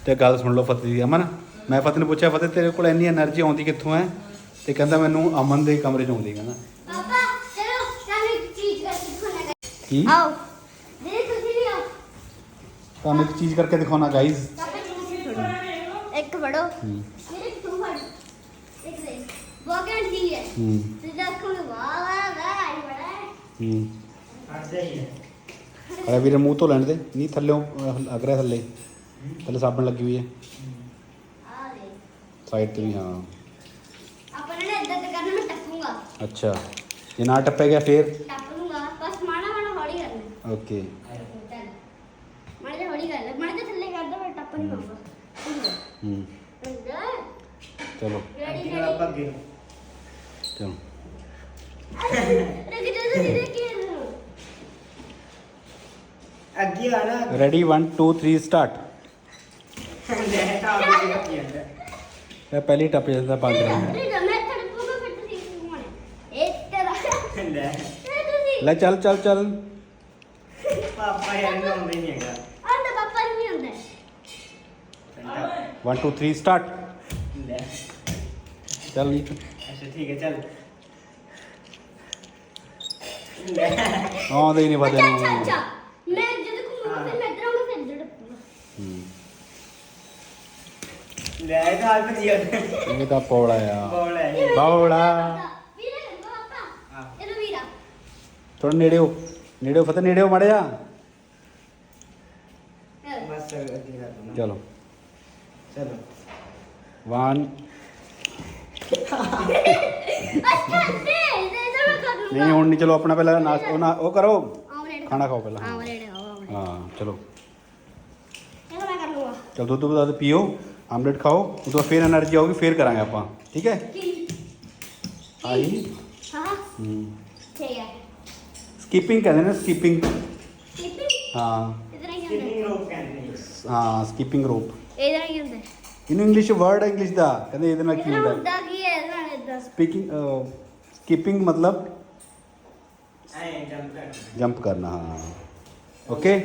ਤੇ ਗੱਲ ਸੁਣ ਲਓ ਫਤਿਹ ਦੀ। ਅਮਨ ਮੈਂ ਫਤਿਹ ਨੂੰ ਪੁੱਛਿਆ ਫਤਿਹ ਤੇਰੇ ਕੋਲ ਇੰਨੀ એનર્ਜੀ ਆਉਂਦੀ ਕਿੱਥੋਂ ਹੈ ਤੇ ਕਹਿੰਦਾ ਮੈਨੂੰ ਅਮਨ ਦੇ ਕਮਰੇ ਚ ਆਉਂਦੀ ਕਹਿੰਦਾ ਪਾਪਾ ਚਲੋ ਸਾਨੂੰ ਇੱਕ ਚੀਜ਼ ਕਰਕੇ ਦਿਖਾਉਣਾ ਕੀ? ਆਓ। ਤੁਹਾਨੂੰ ਇੱਕ ਚੀਜ਼ ਕਰਕੇ ਦਿਖਾਉਣਾ ਤੁਸੀਂ ਇੱਕ ਫੜੋ। ਮੇਰੇ ਤੂੰ ਫੜ। ਇੱਕ ਦੇ ਬਹੁਤ ਘੰਟੀ ਹੈ। ਹੂੰ। ਤੇ ਦੇਖੋ ਵਾਹ ਵਾਹ ਵਾਹ ਆਈ ਬੜਾ ਹੈ। ਹੂੰ। ਅਰੇ ਵੀਰੇ ਮੂੰਹ ਤੋਂ ਲੈਣ ਦੇ। ਨਹੀਂ ਥੱਲੇੋਂ ਰਿਹਾ ਥੱਲੇ। ਥੱਲੇ ਸਾਬਣ ਲੱਗੀ ਹੋਈ ਹੈ। ਆ ਦੇ ਸਾਈਡ ਤੇ ਵੀ ਹਾਂ। ਆਪਾਂ ਨੇ ਇੱਦਾਂ ਤੇ ਕਰਨਾ ਮੈਂ ਟੱਪੂਗਾ। ਅੱਛਾ। ਜੇ ਨਾ ਟੱਪਿਆ ਗਿਆ ਫੇਰ? ਟੱਪ ਲੂੰਗਾ। ਬਸ ਮਾਣਾ ਮਾਣਾ ਹੌਲੀ ਕਰਨਾ। ਓਕੇ ਚੱਲ ਮਾੜਾ ਜਿਹਾ ਹੌਲੀ ਕਰ ਲੈ ਮਾੜਾ ਜਿਹਾ ਥੱਲੇ ਚਲੋ। Ready ready. ਚਲੋ। ਰੁਕ ਜਾ ਤੁਸੀਂ ਦੇਖੀ ਅੱਗੇ ਆ ਨਾ। ਰੈਡੀ 1 2 3 ਸਟਾਰਟ ਇਹ ਪਹਿਲੀ ਟੱਪ ਜਾਂਦਾ ਮੈਂ ਇਹ ਤੇਰਾ ਲੈ। ਤੁਸੀਂ ਲੈ ਚੱਲ ਚੱਲ ਚੱਲ। ਪਾਪਾ ਯਾਰ ਨੂੰ ਨਹੀਂ ਹੈਗਾ ਆਂਦਾ ਪਾਪਾ ਨੂੰ ਨਹੀਂ ਆਉਂਦਾ 1 2 3 ਸਟਾਰਟ ਲੈ। ਚੱਲ। ਜੀ ਅੱਛਾ ਠੀਕ ਹੈ ਚੱਲ। ਲੈ। ਹੀ ਨਹੀਂ ਫਤਿਹ ਅੱਛਾ ਨੂੰ। ਅੱਛਾ ਮੈਂ ਜਦ ਘੁੰਮੂਗਾ ਫਿਰ ਮੈਂ ਇਧਰ ਆਉਂਗਾ ਫਿਰ ਤੜਪੂਗਾ ਹੂੰ। ਲੈ ਇਹ ਤਾਂ ਹਾਲ ਭਜੀ ਆ ਇਹ ਤਾਂ ਪੌੜਾ ਆ। ਬੋਲ ਹੈ। ਬੌੜਾ। ਵੀਰਾ ਪਾਪਾ ਹਾਂ। ਇਹਨੂੰ ਵੀਰਾ। ਥੋੜਾ ਨੇੜੇ ਹੋ। ਨੇੜੇ ਹੋ ਫਤਿਹ ਨੇੜੇ ਹੋ ਮੜਿਆ ਬਸ ਅੱਗੇ ਕਰ ਦੋ ਨਾ ਚਲੋ। चलो वन अच्छा दे दे दे मैं कर नहीं हूं नहीं चलो अपना पहला नाश्ता वो ना वो करो ऑमलेट खाना खाओ पहला ऑमलेट खाओ ऑमलेट हां चलो चलो मैं कर लूंगा चल दूध बता दो पियो ऑमलेट खाओ तो फिर एनर्जी होगी फिर करांगे ਆਪਾਂ ठीक है आई हां ठीक है ਸਕਿਪਿੰਗ ਕਹਿੰਦੇ ਨੇ ਸਕਿਪਿੰਗ ਸਕਿਪਿੰਗ ਹਾਂ ਹਾਂ ਸਕਿਪਿੰਗ ਰੋਪ ਇਧਰ ਹੀ ਹੁੰਦਾ ਇਹਨੂੰ ਇੰਗਲਿਸ਼ ਵਰਡ ਇੰਗਲਿਸ਼ ਦਾ ਕਹਿੰਦੇ ਇਹਦੇ ਨਾਲ ਕੀ ਇਧਰ ਹੁੰਦਾ ਹੁੰਦਾ ਕੀ ਹੈ ਇਹਦੇ ਇਦਾਂ ਸਪੀਕਿੰਗ ਸਕਿਪਿੰਗ ਮਤਲਬ ਐ ਜੰਪ ਕਰ ਜੰਪ ਕਰਨਾ ਹਾਂ ਓਕੇ